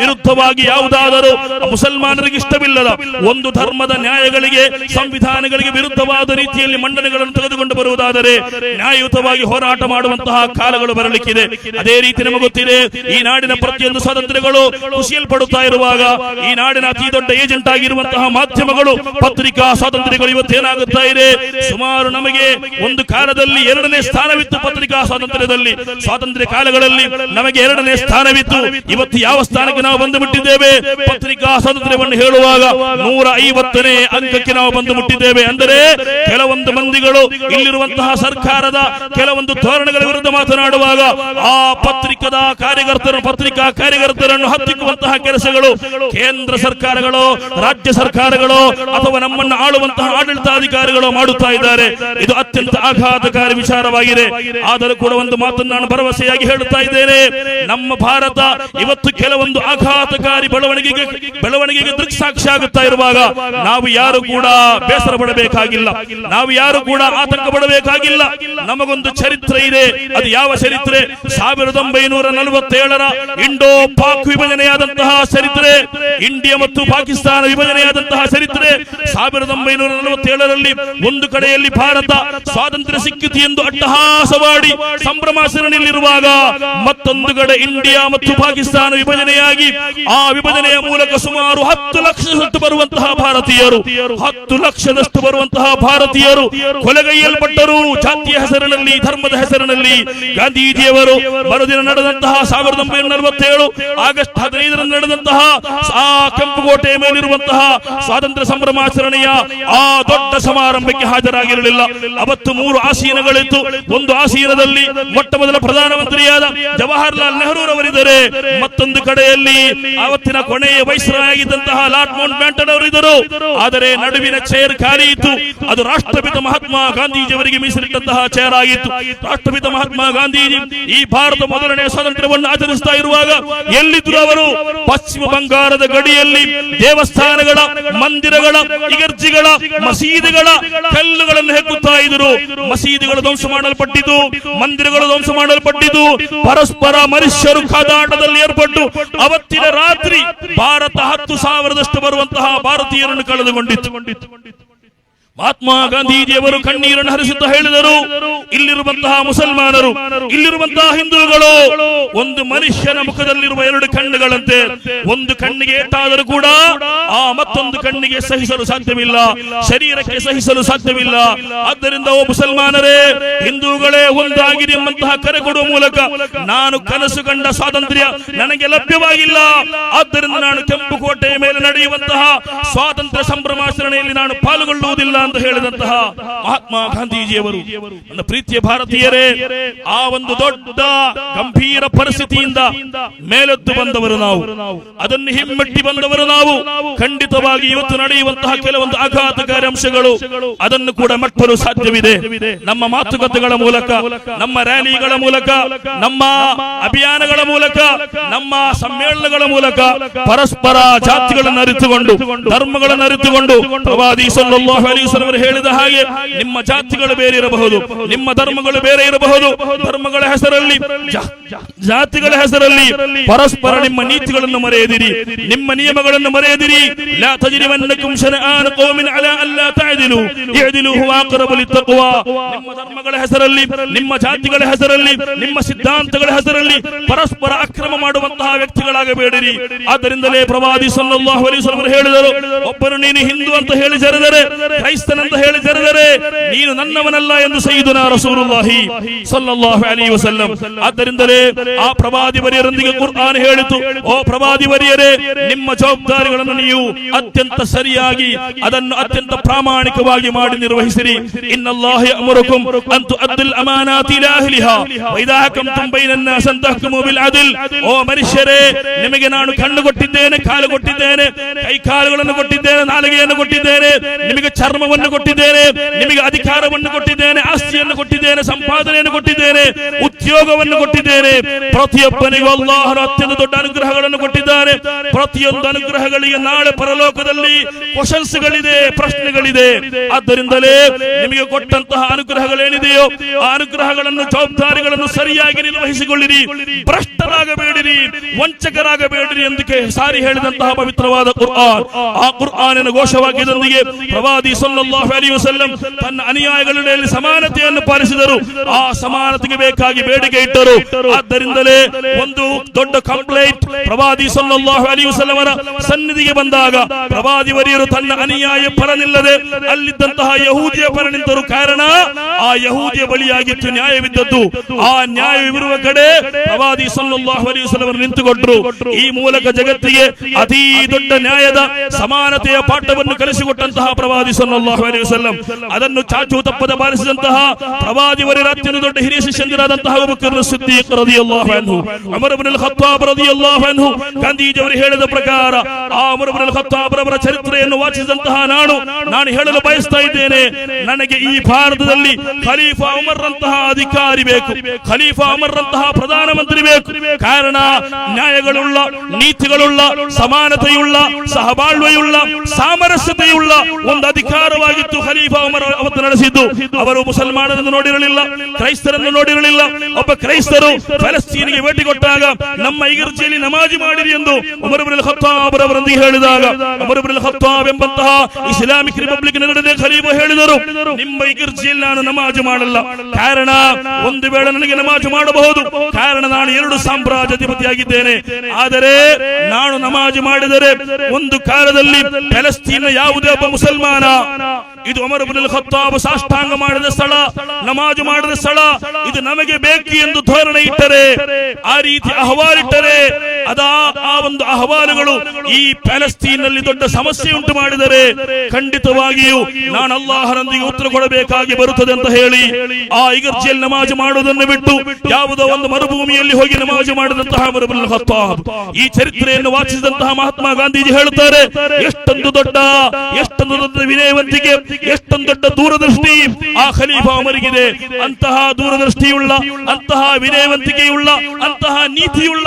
ವಿರುದ್ಧವಾಗಿ ಯಾವುದಾದರೂ ಮುಸಲ್ಮಾನರಿಗೆ ಇಷ್ಟವಿಲ್ಲದ ಒಂದು ಧರ್ಮದ ನ್ಯಾಯಗಳಿಗೆ, ಸಂವಿಧಾನಗಳಿಗೆ ವಿರುದ್ಧವಾದ ರೀತಿಯಲ್ಲಿ ಮಂಡನೆಗಳನ್ನು ತೆಗೆದುಕೊಂಡು ಬರುವುದಾದರೆ ನ್ಯಾಯಯುತವಾಗಿ ಹೋರಾಟ ಮಾಡುವಂತಹ ಕಾಲಗಳು ಬರಲಿಕ್ಕಿದೆ. ಅದೇ ರೀತಿ ನಮಗೆ ಗೊತ್ತಿದೆ, ಈ ನಾಡಿನ ಪ್ರತಿಯೊಂದು ಸ್ವಾತಂತ್ರ್ಯಗಳು ಖುಷಿಯಲ್ಪಡುತ್ತಾ ಇರುವಾಗ ಈ ನಾಡಿನ ಅತಿ ದೊಡ್ಡ ಏಜೆಂಟ್ ಆಗಿರುವಂತಹ ಮಾಧ್ಯಮಗಳು, ಪತ್ರಿಕಾ ಸ್ವಾತಂತ್ರ್ಯಗಳು ಇವತ್ತೇನಾಗುತ್ತಾ ಇದೆ? ಸುಮಾರು ನಮಗೆ ಒಂದು ಕಾಲದಲ್ಲಿ ಎರಡನೇ ಸ್ಥಾನವಿತ್ತು ಪತ್ರಿಕಾ ಸ್ವಾತಂತ್ರ್ಯದಲ್ಲಿ. ಸ್ವಾತಂತ್ರ್ಯ ಕಾಲಗಳಲ್ಲಿ ನಮಗೆ ಎರಡನೇ ಸ್ಥಾನವಿತ್ತು. ಇವತ್ತು ಯಾವ ಸ್ಥಾನಕ್ಕೆ ನಾವು ಬಂದು ಮುಟ್ಟಿದ್ದೇವೆ ಪತ್ರಿಕಾ ಸ್ವಾತಂತ್ರ್ಯವನ್ನು ಹೇಳುವಾಗ ನೂರ ಐವತ್ತನೇ ಅಂಕಕ್ಕೆ ನಾವು ಬಂದು ಮುಟ್ಟಿದ್ದೇವೆ ಅಂದರೆ ಕೆಲವೊಂದು ಮಂದಿಗಳು ಇಲ್ಲಿರುವಂತಹ ಸರ್ಕಾರದ ಕೆಲವೊಂದು ಧೋರಣೆಗಳ ವಿರುದ್ಧ ಮಾತನಾಡುವಾಗ ಆ ಪತ್ರಿಕದ ಕಾರ್ಯಕರ್ತರು, ಪತ್ರಿಕಾ ಕಾರ್ಯಕರ್ತರನ್ನು ಹತ್ತಿಕ್ಕುವಂತಹ ಕೆಲಸಗಳು ಕೇಂದ್ರ ಸರ್ಕಾರಗಳು, ರಾಜ್ಯ ಸರ್ಕಾರಗಳು ಅಥವಾ ನಮ್ಮನ್ನು ಆಳುವಂತಹ ಆಡಳಿತಾಧಿಕಾರಿಗಳು ಮಾಡುತ್ತಾ ಇದ್ದಾರೆ. ಇದು ಅತ್ಯಂತ ಆಘಾತಕಾರಿ ವಿಚಾರವಾಗಿದೆ. ಆದರೂ ಕೂಡ ಒಂದು ಮಾತನ್ನು ನಾನು ಭರವಸೆಯಾಗಿ ಹೇಳುತ್ತಾ ಇದ್ದೇನೆ. ನಮ್ಮ ಭಾರತ ಇವತ್ತು ಕೆಲವೊಂದು ಆಘಾತಕಾರಿ ಬೆಳವಣಿಗೆಗೆ ಬೆಳವಣಿಗೆಗೆ ದೃಕ್ಸಾಕ್ಷಿ ಆಗುತ್ತಾ ಇರುವಾಗ ನಾವು ಯಾರು ಕೂಡ ಬೇಸರ ಪಡಬೇಕಾಗಿಲ್ಲ ನಾವು ಯಾರು ಕೂಡ ಆತಂಕ ಪಡಬೇಕಾಗಿಲ್ಲ ನಮಗೊಂದು ಚರಿತ್ರೆ ಇದೆ. ಅದು ಯಾವ ಚರಿತ್ರೆ? ಸಾವಿರದ ಒಂಬೈನೂರ ನಲವತ್ತೇಳರ ಇಂಡೋ ಪಾಕ್ ವಿಭಜನೆಯಾದಂತಹ ಚರಿತ್ರೆ, ಇಂಡಿಯಾ ಮತ್ತು ಪಾಕಿಸ್ತಾನ ವಿಭಜನೆಯಾದಂತಹ ಚರಿತ್ರೆ. ಸಾವಿರದ ಒಂಬೈನೂರ ನಲವತ್ತೇಳರಲ್ಲಿ ಒಂದು ಕಡೆಯಲ್ಲಿ ಭಾರತ ಸ್ವಾತಂತ್ರ್ಯ ಸಿಕ್ಕಿತು ಎಂದು ಅಟ್ಟಹಾಸವಾಡಿ ಸಂಭ್ರಮಾಚರಣೆಯಲ್ಲಿರುವಾಗ ಮತ್ತೊಂದು ಕಡೆ ಇಂಡಿಯಾ ಮತ್ತು ಪಾಕಿಸ್ತಾನ ಆ ವಿಭಜನೆಯ ಮೂಲಕ ಸುಮಾರು ಹತ್ತು ಲಕ್ಷದಷ್ಟು ಬರುವಂತಹ ಭಾರತೀಯರು, ಹತ್ತು ಲಕ್ಷದಷ್ಟು ಬರುವಂತಹ ಭಾರತೀಯರು, ಕೊಲೆಗೈಯಲ್ಪಟ್ಟರು. ಜಾತಿಯ ಹೆಸರಿನಲ್ಲಿ, ಧರ್ಮದ ಹೆಸರಿನಲ್ಲಿ ಗಾಂಧೀಜಿಯವರು ಮರುದಿನ ನಡೆದಂತಹ ಸಾವಿರದ ಒಂಬೈನೂರ ನಲವತ್ತೇಳು, ಆಗಸ್ಟ್ ಹದಿನೈದರಂದು ನಡೆದಂತಹ ಆ ಕೆಂಪುಕೋಟೆಯ ಮೇಲಿರುವಂತಹ ಸ್ವಾತಂತ್ರ್ಯ ಸಂಭ್ರಮಾಚರಣೆಯ ಆ ದೊಡ್ಡ ಸಮಾರಂಭಕ್ಕೆ ಹಾಜರಾಗಿರಲಿಲ್ಲ. ಅವತ್ತು ಮೂರು ಆಸೀನಗಳಿತ್ತು. ಒಂದು ಆಸೀನದಲ್ಲಿ ಮೊಟ್ಟ ಮೊದಲ ಪ್ರಧಾನಮಂತ್ರಿಯಾದ ಜವಾಹರ್ಲಾಲ್ ನೆಹರೂರವರಿದ್ದರೆ ಮತ್ತೊಂದು ಕಡೆಯಲ್ಲಿ ಅವತ್ತಿನ ಕೊನೆಯ ವಯಸ್ಸರಾಗಿದ್ದಂತಹ ಲಾರ್ಡ್ ಮೌಂಟ್ ಬ್ಯಾಂಟನ್ ಅವರು ಇದ್ದರು ಆದರೆ ನಡುವಿನ ಚೇರ್ ಖಾಲಿ ಇತ್ತು. ಅದು ರಾಷ್ಟ್ರಪಿತ ಮಹಾತ್ಮ ಗಾಂಧೀಜಿಯವರಿಗೆ ಮೀಸಲಿಟ್ಟಂತಹ ಚೇರ್ ಆಗಿತ್ತು. ರಾಷ್ಟ್ರಪಿತ ಮಹಾತ್ಮ ಗಾಂಧೀಜಿ ಈ ಭಾರತ ಮೊದಲನೇ ಸ್ವಾತಂತ್ರ್ಯವನ್ನು ಆಚರಿಸ್ತಾ ಇರುವಾಗ ಎಲ್ಲಿದ್ರು ಅವರು ಪಶ್ಚಿಮ ಬಂಗಾಳದ ಗಡಿಯಲ್ಲಿ ದೇವಸ್ಥಾನಗಳ, ಮಂದಿರಗಳ, ಇಗರ್ಜಿಗಳ, ಮಸೀದಿಗಳ ಕಲ್ಲುಗಳನ್ನು ಹೆಕ್ಕುತ್ತಾ ಇದ್ರು ಮಸೀದಿಗಳು ಧ್ವಂಸ ಮಾಡಲ್ಪಟ್ಟಿತು, ಮಂದಿರಗಳು ಧ್ವಂಸ ಮಾಡಲ್ಪಟ್ಟಿದ್ದು ಪರಸ್ಪರ ಮನುಷ್ಯರು ಕದಾಟದಲ್ಲಿ ಏರ್ಪಟ್ಟು ಅವತ್ತಿನ ರಾತ್ರಿ ಭಾರತ ಹತ್ತು ಸಾವಿರದಷ್ಟು ಬರುವಂತಹ ಭಾರತೀಯರನ್ನು ಕಳೆದುಕೊಂಡಿತ್ತು ಮಹಾತ್ಮ ಗಾಂಧೀಜಿಯವರು ಕಣ್ಣೀರನ್ನು ಹರಿಸುತ್ತಾ ಹೇಳಿದರು. ಇಲ್ಲಿರುವಂತಹ ಮುಸಲ್ಮಾನರು, ಇಲ್ಲಿರುವಂತಹ ಹಿಂದೂಗಳು, ಒಂದು ಮನುಷ್ಯನ ಮುಖದಲ್ಲಿರುವ ಎರಡು ಕಣ್ಣುಗಳಂತೆ, ಒಂದು ಕಣ್ಣಿಗೆ ಏಟಾದರೂ ಕೂಡ ಆ ಮತ್ತೊಂದು ಕಣ್ಣಿಗೆ ಸಹಿಸಲು ಸಾಧ್ಯವಿಲ್ಲ, ಶರೀರಕ್ಕೆ ಸಹಿಸಲು ಸಾಧ್ಯವಿಲ್ಲ. ಆದ್ದರಿಂದ ಓ ಮುಸಲ್ಮಾನರೇ, ಹಿಂದೂಗಳೇ ಒಂದಾಗಿದೆ ಎಂಬಂತಹ ಕರೆ ಕೊಡುವ ಮೂಲಕ ನಾನು ಕನಸು ಕಂಡ ಸ್ವಾತಂತ್ರ್ಯ ನನಗೆ ಲಭ್ಯವಾಗಿಲ್ಲ. ಆದ್ದರಿಂದ ನಾನು ಕೆಂಪು ಕೋಟೆಯ ಮೇಲೆ ನಡೆಯುವಂತಹ ಸ್ವಾತಂತ್ರ್ಯ ಸಂಭ್ರಮಾಚರಣೆಯಲ್ಲಿ ನಾನು ಪಾಲ್ಗೊಳ್ಳುವುದಿಲ್ಲ ಅಂತ ಹೇಳಿದಂತಹ ಮಹಾತ್ಮ ಗಾಂಧೀಜಿಯವರು, ನನ್ನ ಪ್ರೀತಿಯ ಭಾರತೀಯರೇ, ಆ ಒಂದು ದೊಡ್ಡ ಗಂಭೀರ ಪರಿಸ್ಥಿತಿಯಿಂದ ಮೇಲೆದ್ದು ಬಂದವರು ನಾವು. ಅದನ್ನು ಹಿಮ್ಮೆಟ್ಟಿ ಬಂದವರು ನಾವು. ಖಂಡಿತವಾಗಿ ಇವತ್ತು ನಡೆಯುವಂತಹ ಕೆಲವೊಂದು ಆಘಾತಕಾರಿ ಅಂಶಗಳು ಅದನ್ನು ಕೂಡ ಮಟ್ಟಲು ಸಾಧ್ಯವಿದೆ. ನಮ್ಮ ಮಾತುಕತೆಗಳ ಮೂಲಕ, ನಮ್ಮ ರ್ಯಾಲಿಗಳ ಮೂಲಕ, ನಮ್ಮ ಅಭಿಯಾನಗಳ ಮೂಲಕ, ನಮ್ಮ ಸಮ್ಮೇಳನಗಳ ಮೂಲಕ ಪರಸ್ಪರ ಜಾತಿಗಳನ್ನು ಅರಿತುಕೊಂಡು, ಧರ್ಮಗಳನ್ನು ಅರಿತುಕೊಂಡು, ಪ್ರವಾದಿ ಸಲ್ಲಲ್ಲಾಹು ಅಲೈಹಿ ಅವರು ಹೇಳಿದ ಹಾಗೆ ನಿಮ್ಮ ಜಾತಿಗಳು ಬೇರೆ ಇರಬಹುದು, ನಿಮ್ಮ ಧರ್ಮಗಳು ಬೇರೆ ಇರಬಹುದು, ಧರ್ಮಗಳ ಹೆಸರಲ್ಲಿ ಜಾತಿಗಳ ಹೆಸರಲ್ಲಿ ಪರಸ್ಪರ ನಿಮ್ಮ ನೀತಿಗಳನ್ನು ಮರೆಯದಿರಿ, ನಿಮ್ಮ ನಿಯಮಗಳನ್ನು ಮರೆಯದಿರಿ. ನಿಮ್ಮ ಧರ್ಮಗಳ ಹೆಸರಲ್ಲಿ, ನಿಮ್ಮ ಜಾತಿಗಳ ಹೆಸರಲ್ಲಿ, ನಿಮ್ಮ ಸಿದ್ಧಾಂತಗಳ ಹೆಸರಲ್ಲಿ ಪರಸ್ಪರ ಅಕ್ರಮ ಮಾಡುವಂತಹ ವ್ಯಕ್ತಿಗಳಾಗಬೇಡಿರಿ. ಆದ್ದರಿಂದಲೇ ಪ್ರವಾದಿ ಸಲ್ಲಲ್ಲಾಹು ಅಲೈಹಿ ಹೇಳಿದರು, ಒಬ್ಬರು ನೀನು ಹಿಂದೂ ಅಂತ ಹೇಳಿ ಕ್ರೈಸ್ತನಂತ ಹೇಳಿ ಜರೆದರೆ ನೀನು ನನ್ನವನಲ್ಲ ಎಂದು ಸೈದುನಾ ರಸೂಲುಲ್ಲಾಹಿ ಸಲ್ಲಲ್ಲಾಹು ಅಲೈಹಿ ವಸಲ್ಲಂ ಆದ್ದರಿಂದಲೇ ಆ ಪ್ರವಾದಿ ವರಿಯರೊಂದಿಗೆ ಕುರ್ಆನ್ ಹೇಳಿತು ಓ ಪ್ರವಾದಿ ವರಿಯರೇ ನಿಮ್ಮ ಜವಾಬ್ದಾರಿಗಳನ್ನು ನೀವು ಅತ್ಯಂತ ಸರಿಯಾಗಿ ಅದನ್ನು ಅತ್ಯಂತ ಪ್ರಾಮಾಣಿಕವಾಗಿ ಮಾಡಿ ನಿರ್ವಹಿಸಿರಿ ಇನ್ನಲ್ಲಾಹ ಯಅಮುರುಕುಂ ಅನ್ ತುಅದ್ದುಲ್ ಅಮಾನಾತಿ ಇಲಾ ಅಹ್ಲಿಹಾ ವೈದಾ ಹಕಮ್ತುಂ ಬೈನನ್ ನಾಸ್ ಅನ್ ತಹ್ಕುಮು ಬಿಲ್ ಅದಿಲ್ ಓ ಮನುಷ್ಯರೇ ನಿಮಗೆ ನಾನು ಕಣ್ಣು ಕೊಟ್ಟಿದ್ದೇನೆ ಕಾಲು ಕೊಟ್ಟಿದ್ದೇನೆ ಕೈ ಕಾಲುಗಳನ್ನು ಕೊಟ್ಟಿದ್ದೇನೆ ನಾಲಿಗೆಯನ್ನು ಕೊಟ್ಟಿದ್ದೇನೆ ನಿಮಗೆ ಚರ್ಮವನ್ನು ಕೊಟ್ಟಿದ್ದೇನೆ, ನಿಮಗೆ ಅಧಿಕಾರವನ್ನು ಕೊಟ್ಟಿದ್ದೇನೆ, ಆಸ್ತಿಯನ್ನು ಕೊಟ್ಟಿದ್ದೇನೆ, ಸಂಪಾದನೆಯನ್ನು ಕೊಟ್ಟಿದ್ದೇನೆ, ಉದ್ಯೋಗವನ್ನು ಕೊಟ್ಟಿದ್ದೇನೆ. ಪ್ರತಿಯೊಬ್ಬನಿಗೂ ಅಲ್ಲಾಹನು ಅತ್ಯಂತ ದೊಡ್ಡ ಅನುಗ್ರಹಗಳನ್ನು ಕೊಟ್ಟಿದ್ದಾರೆ. ಪ್ರತಿಯೊಂದು ಅನುಗ್ರಹಗಳಿಗೆ ನಾಳೆ ಪರಲೋಕದಲ್ಲಿ ಕ್ವಶನ್ಸ್ಗಳಿದೆ ಪ್ರಶ್ನೆಗಳಿದೆ. ಆದ್ದರಿಂದಲೇ ನಿಮಗೆ ಕೊಟ್ಟಂತಹ ಅನುಗ್ರಹಗಳೇನಿದೆಯೋ, ಆ ಅನುಗ್ರಹಗಳನ್ನು, ಜವಾಬ್ದಾರಿಗಳನ್ನು ಸರಿಯಾಗಿ ನಿರ್ವಹಿಸಿಕೊಳ್ಳಿರಿ. ಭ್ರಷ್ಟರಾಗಬೇಡಿರಿ, ವಂಚಕರಾಗಬೇಡಿರಿ ಎಂದಕ್ಕೆ ಸಾರಿ ಹೇಳಿದಂತಹ ಪವಿತ್ರವಾದ ಕುರ್ಆನ್. ಆ ಕುರ್ಆನಿನ ಘೋಷವಾಕ್ಯದೊಂದಿಗೆ ಪ್ರವಾದಿ ಸಲ್ಲ ಸಲ್ಲಲ್ಲಾಹು ಅಲೈಹಿ ವಸಲ್ಲಂ ತನ್ನ ಅನುಯಾಯಿಗಳ ಸಮಾನತೆಯನ್ನು ಪಾಲಿಸಿದರು ಆ ಸಮಾನತೆಗೆ ಬೇಕಾಗಿ ಬೇಡಿಕೆ ಇಟ್ಟರು ಆದ್ದರಿಂದಲೇ ಒಂದು ದೊಡ್ಡ ಕಂಪ್ಲೇಂಟ್ ಪ್ರವಾದಿ ಸಲ್ಲಲ್ಲಾಹು ಅಲೈಹಿ ವಸಲ್ಲಮರ ಸನ್ನಿಧಿಗೆ ಬಂದಾಗ ಪ್ರವಾದಿ ವರಿಯರು ತನ್ನ ಅನುಯಾಯ ಪರ ನಿಲ್ಲದೆ ಅಲ್ಲಿದ್ದಂತಹ ಯಹೂದಿಯ ಪರ ನಿಂತರು ಕಾರಣ ಆ ಯಹೂದಿಯ ಬಳಿಯಾಗಿತ್ತು ನ್ಯಾಯವಿದ್ದದ್ದು ಆ ನ್ಯಾಯವಿರುವ ಕಡೆ ಪ್ರವಾದಿ ಸಲ್ಲಲ್ಲಾಹು ಅಲೈಹಿ ವಸಲ್ಲಂ ನಿಂತುಕೊಟ್ರು ಈ ಮೂಲಕ ಜಗತ್ತಿಗೆ ಅತಿ ದೊಡ್ಡ ನ್ಯಾಯದ ಸಮಾನತೆಯ ಪಾಠವನ್ನು ಕಲಿಸಿಕೊಟ್ಟಂತಹ ಪ್ರವಾದಿ ಸಲ್ಲಲ್ಲಾಹು ಅಲೈಹಿ ವಸಲ್ಲಂ. ಅದನ್ನು ಚಾಚು ತಪ್ಪದ ಬಾರಿಸಿದಂತಹ ಪ್ರವಾದಿ ವರಿ ಅತ್ಯಂತ ದೊಡ್ಡ ಹಿರಿಯ ಶಿಷ್ಯಂದಿರಾದಂತಹ ಅಬೂಬಕರ್ ಸಿದ್ದೀಕ್ ರದಿಯಲ್ಲಾಹು ಅನ್ಹು, ಉಮರ್ ಇಬ್ನ್ ಅಲ್ ಖತ್ತಾಬ್ ರದಿಯಲ್ಲಾಹು ಅನ್ಹು, ಗಾಂಧೀಜಿಯವರು ಹೇಳಿದ ಪ್ರಕಾರ, ಆ ಉಮರ್ ಇಬ್ನ್ ಅಲ್ ಖತ್ತಾಬ್ ರವರ ಚರಿತ್ರೆಯನ್ನು ವಾಚಿಸಿದಂತಹ ನಾನು ನಾನು ಹೇಳಲು ಬಯಸ್ತಾ ಇದ್ದೇನೆ, ನನಗೆ ಈ ಭಾರತದಲ್ಲಿ ಖಲೀಫಾ ಉಮರ್ ರಂತಹ ಅಧಿಕಾರಿ ಬೇಕು, ಖಲೀಫಾ ಉಮರ್ ರಂತಹ ಪ್ರಧಾನಮಂತ್ರಿ ಬೇಕು. ಕಾರಣ, ನ್ಯಾಯಗಳುಳ್ಳ, ನೀತಿಗಳುಳ್ಳ, ಸಮಾನತೆಯುಳ್ಳ, ಸಹಬಾಳ್ವೆಯುಳ್ಳ, ಸಾಮರಸ್ಯತೆಯುಳ್ಳ ಒಂದು ಅಧಿಕಾರವಾಗಿತ್ತು ಖಲೀಫಾ ಉಮರ್ ಅವತ್ತು ನಡೆಸಿದ್ದು. ಅವರು ಮುಸಲ್ಮಾನರನ್ನು ನೋಡಿರಲಿಲ್ಲ. ಕ್ರೈಸ್ತರನ್ನು ನೋಡಿರಲಿಲ್ಲ. ಒಬ್ಬ ಕ್ರೈಸ್ತರು ಫಲಸ್ತೀನಿಗೆ ಭೇಟಿ ಕೊಟ್ಟಾಗ, ನಮ್ಮ ಇಗರ್ಜಿಯಲ್ಲಿ ನಮಾಜಿ ಮಾಡಿರಿ ಎಂದು ಉಮರ್ ಇಬ್ನ್ ಖತ್ತಾಬ್ ಅವರೊಂದಿಗೆ ಹೇಳಿದಾಗ, ಉಮರ್ ಇಬ್ನ್ ಖತ್ತಾಬ್ ಎಂಬಂತಹ ಇಸ್ಲಾಮಿಕ್ ರಿಪಬ್ಲಿಕ್ ನಡೆದೇ ಖಲೀಫಾ ಹೇಳಿದರು. ನಿಮ್ಮ ಇಗರ್ಜಿಯಲ್ಲಿ ನಾನು ನಮಾಜ್ ಮಾಡಲ್ಲ. ಕಾರಣ, ಒಂದು ವೇಳೆ ನನಗೆ ನಮಾಜ್ ಮಾಡಬಹುದು. ಕಾರಣ, ನಾನು ಎರಡು ಸಾಮ್ರಾಜ್ಯಾಧಿಪತಿಯಾಗಿದ್ದೇನೆ. ಆದರೆ, ನಾನು ನಮಾಜ್ ಮಾಡಿದರೆ ಒಂದು ಕಾಲದಲ್ಲಿ ಫಲಸ್ತೀನ ಯಾವುದೇ ಒಬ್ಬ ಮುಸಲ್ಮಾನ ಇದು ಅಮರ್ ಖತ್ತಾಬ್ ಸಾಷ್ಟಾಂಗ ಮಾಡಿದ ಸ್ಥಳ, ನಮಾಜ್ ಮಾಡಿದ ಸ್ಥಳ. ಇದು ನಮಗೆ ಬೇಕು ಎಂದು ಧೋರಣೆ ಇಟ್ಟರೆ, ಆ ರೀತಿ ಅಹವಾಲಿಟ್ಟರೆ ಅದ ಆ ಒಂದು ಅಹವಾಲುಗಳು ಈ ಪ್ಯಾಲೆಸ್ತೀನಲ್ಲಿ ದೊಡ್ಡ ಸಮಸ್ಯೆ ಉಂಟು ಮಾಡಿದರೆ ಖಂಡಿತವಾಗಿಯೂ ನಾನು ಅಲ್ಲಾಹರೊಂದಿಗೆ ಉತ್ತರ ಕೊಡಬೇಕಾಗಿ ಬರುತ್ತದೆ ಅಂತ ಹೇಳಿ ಆ ಇಗರ್ಜಿಯಲ್ಲಿ ನಮಾಜ್ ಮಾಡುವುದನ್ನು ಬಿಟ್ಟು ಯಾವುದೋ ಒಂದು ಮರುಭೂಮಿಯಲ್ಲಿ ಹೋಗಿ ನಮಾಜ್ ಮಾಡಿದಂತಹ ಈ ಚರಿತ್ರೆಯನ್ನು ವಾಚಿಸಿದಂತಹ ಮಹಾತ್ಮ ಗಾಂಧೀಜಿ ಹೇಳುತ್ತಾರೆ, ಎಷ್ಟೊಂದು ದೊಡ್ಡ ಎಷ್ಟೊಂದು ದೊಡ್ಡ ವಿನಯವಂತಿಕೆ, ಎಷ್ಟೊಂದು ದೊಡ್ಡ ದೂರದೃಷ್ಟಿ ಆ ಖಲೀಫಾ ಅವರಿಗಿದೆ ಅಂತಹ ದೂರದೃಷ್ಟಿಯುಳ್ಳ, ಅಂತಹ ವಿನಯವಂತಿಕೆಯುಳ್ಳ, ಅಂತಹ ನೀತಿಯುಳ್ಳ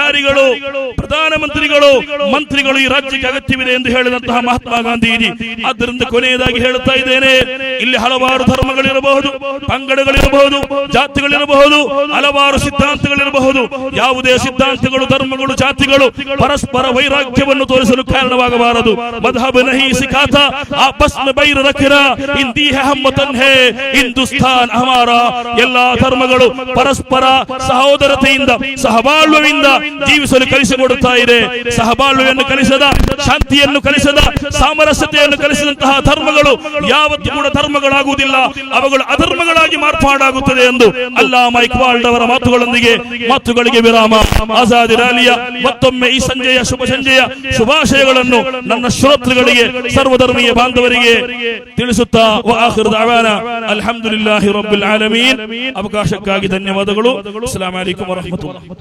ಅಧಿಕಾರಿಗಳು, ಪ್ರಧಾನಮಂತ್ರಿಗಳು, ಮಂತ್ರಿಗಳು ಈ ರಾಜ್ಯಕ್ಕೆ ಅಗತ್ಯವಿದೆ ಎಂದು ಹೇಳಿದಂತಹ ಮಹಾತ್ಮ ಗಾಂಧೀಜಿ. ಆದ್ದರಿಂದ ಕೊನೆಯದಾಗಿ ಹೇಳುತ್ತಾ ಇದ್ದೇನೆ, ಇಲ್ಲಿ ಹಲವಾರು ಧರ್ಮಗಳಿರಬಹುದು, ಪಂಗಡಗಳಿರಬಹುದು, ಜಾತಿಗಳಿರಬಹುದು, ಹಲವಾರು ಸಿದ್ಧಾಂತಗಳಿರಬಹುದು. ಯಾವುದೇ ಸಿದ್ಧಾಂತಗಳು, ಧರ್ಮಗಳು, ಜಾತಿಗಳು ಪರಸ್ಪರ ವೈರಾಗ್ಯವನ್ನು ತೋರಿಸಲು ಕಾರಣವಾಗಬಾರದು. ಹಿಂದೂಸ್ತಾನ್ ಅಮಾರ ಎಲ್ಲಾ ಧರ್ಮಗಳು ಪರಸ್ಪರ ಸಹೋದರತೆಯಿಂದ ಸಹಬಾಳ್ವೆಯಿಂದ ಜೀವಿಸಲು ಕಲಿಸಿಕೊಡುತ್ತಾ ಇದೆ. ಸಹಬಾಳ್ವೆಯನ್ನು ಕಲಿಸದ, ಶಾಂತಿಯನ್ನು ಕಲಿಸದ, ಸಾಮರಸ್ಯತೆಯನ್ನು ಕಲಿಸಿದಂತಹ ಧರ್ಮಗಳು ಯಾವತ್ತೂ ಕೂಡ ಧರ್ಮಗಳಾಗುವುದಿಲ್ಲ. ಅವುಗಳು ಅಧರ್ಮಗಳಾಗಿ ಮಾರ್ಪಾಡಾಗುತ್ತದೆ ಎಂದು ಅಲ್ಲಾಮ ಇಕ್ಬಾಲ್ ಅವರ ಮಾತುಗಳೊಂದಿಗೆ ಮಾತುಗಳಿಗೆ ವಿರಾಮ. ಆಜಾದಿ ರ್ಯಾಲಿಯ ಮತ್ತೊಮ್ಮೆ ಈ ಸಂಜೆಯ ಶುಭ ಸಂಜೆಯ ಶುಭಾಶಯಗಳನ್ನು ನನ್ನ ಶ್ರೋತೃಗಳಿಗೆ, ಸರ್ವಧರ್ಮೀಯ ಬಾಂಧವರಿಗೆ ತಿಳಿಸುತ್ತಾ ಅಲ್ಹಮ್ದುಲಿಲ್ಲಾಹಿ ರಬ್ಬಿಲ್ ಆಲಮೀನ್. ಅವಕಾಶಕ್ಕಾಗಿ ಧನ್ಯವಾದಗಳು. ಅಸ್ಸಲಾಮು ಅಲೈಕುಂ ವರಹಮತುಲ್ಲಾಹ್.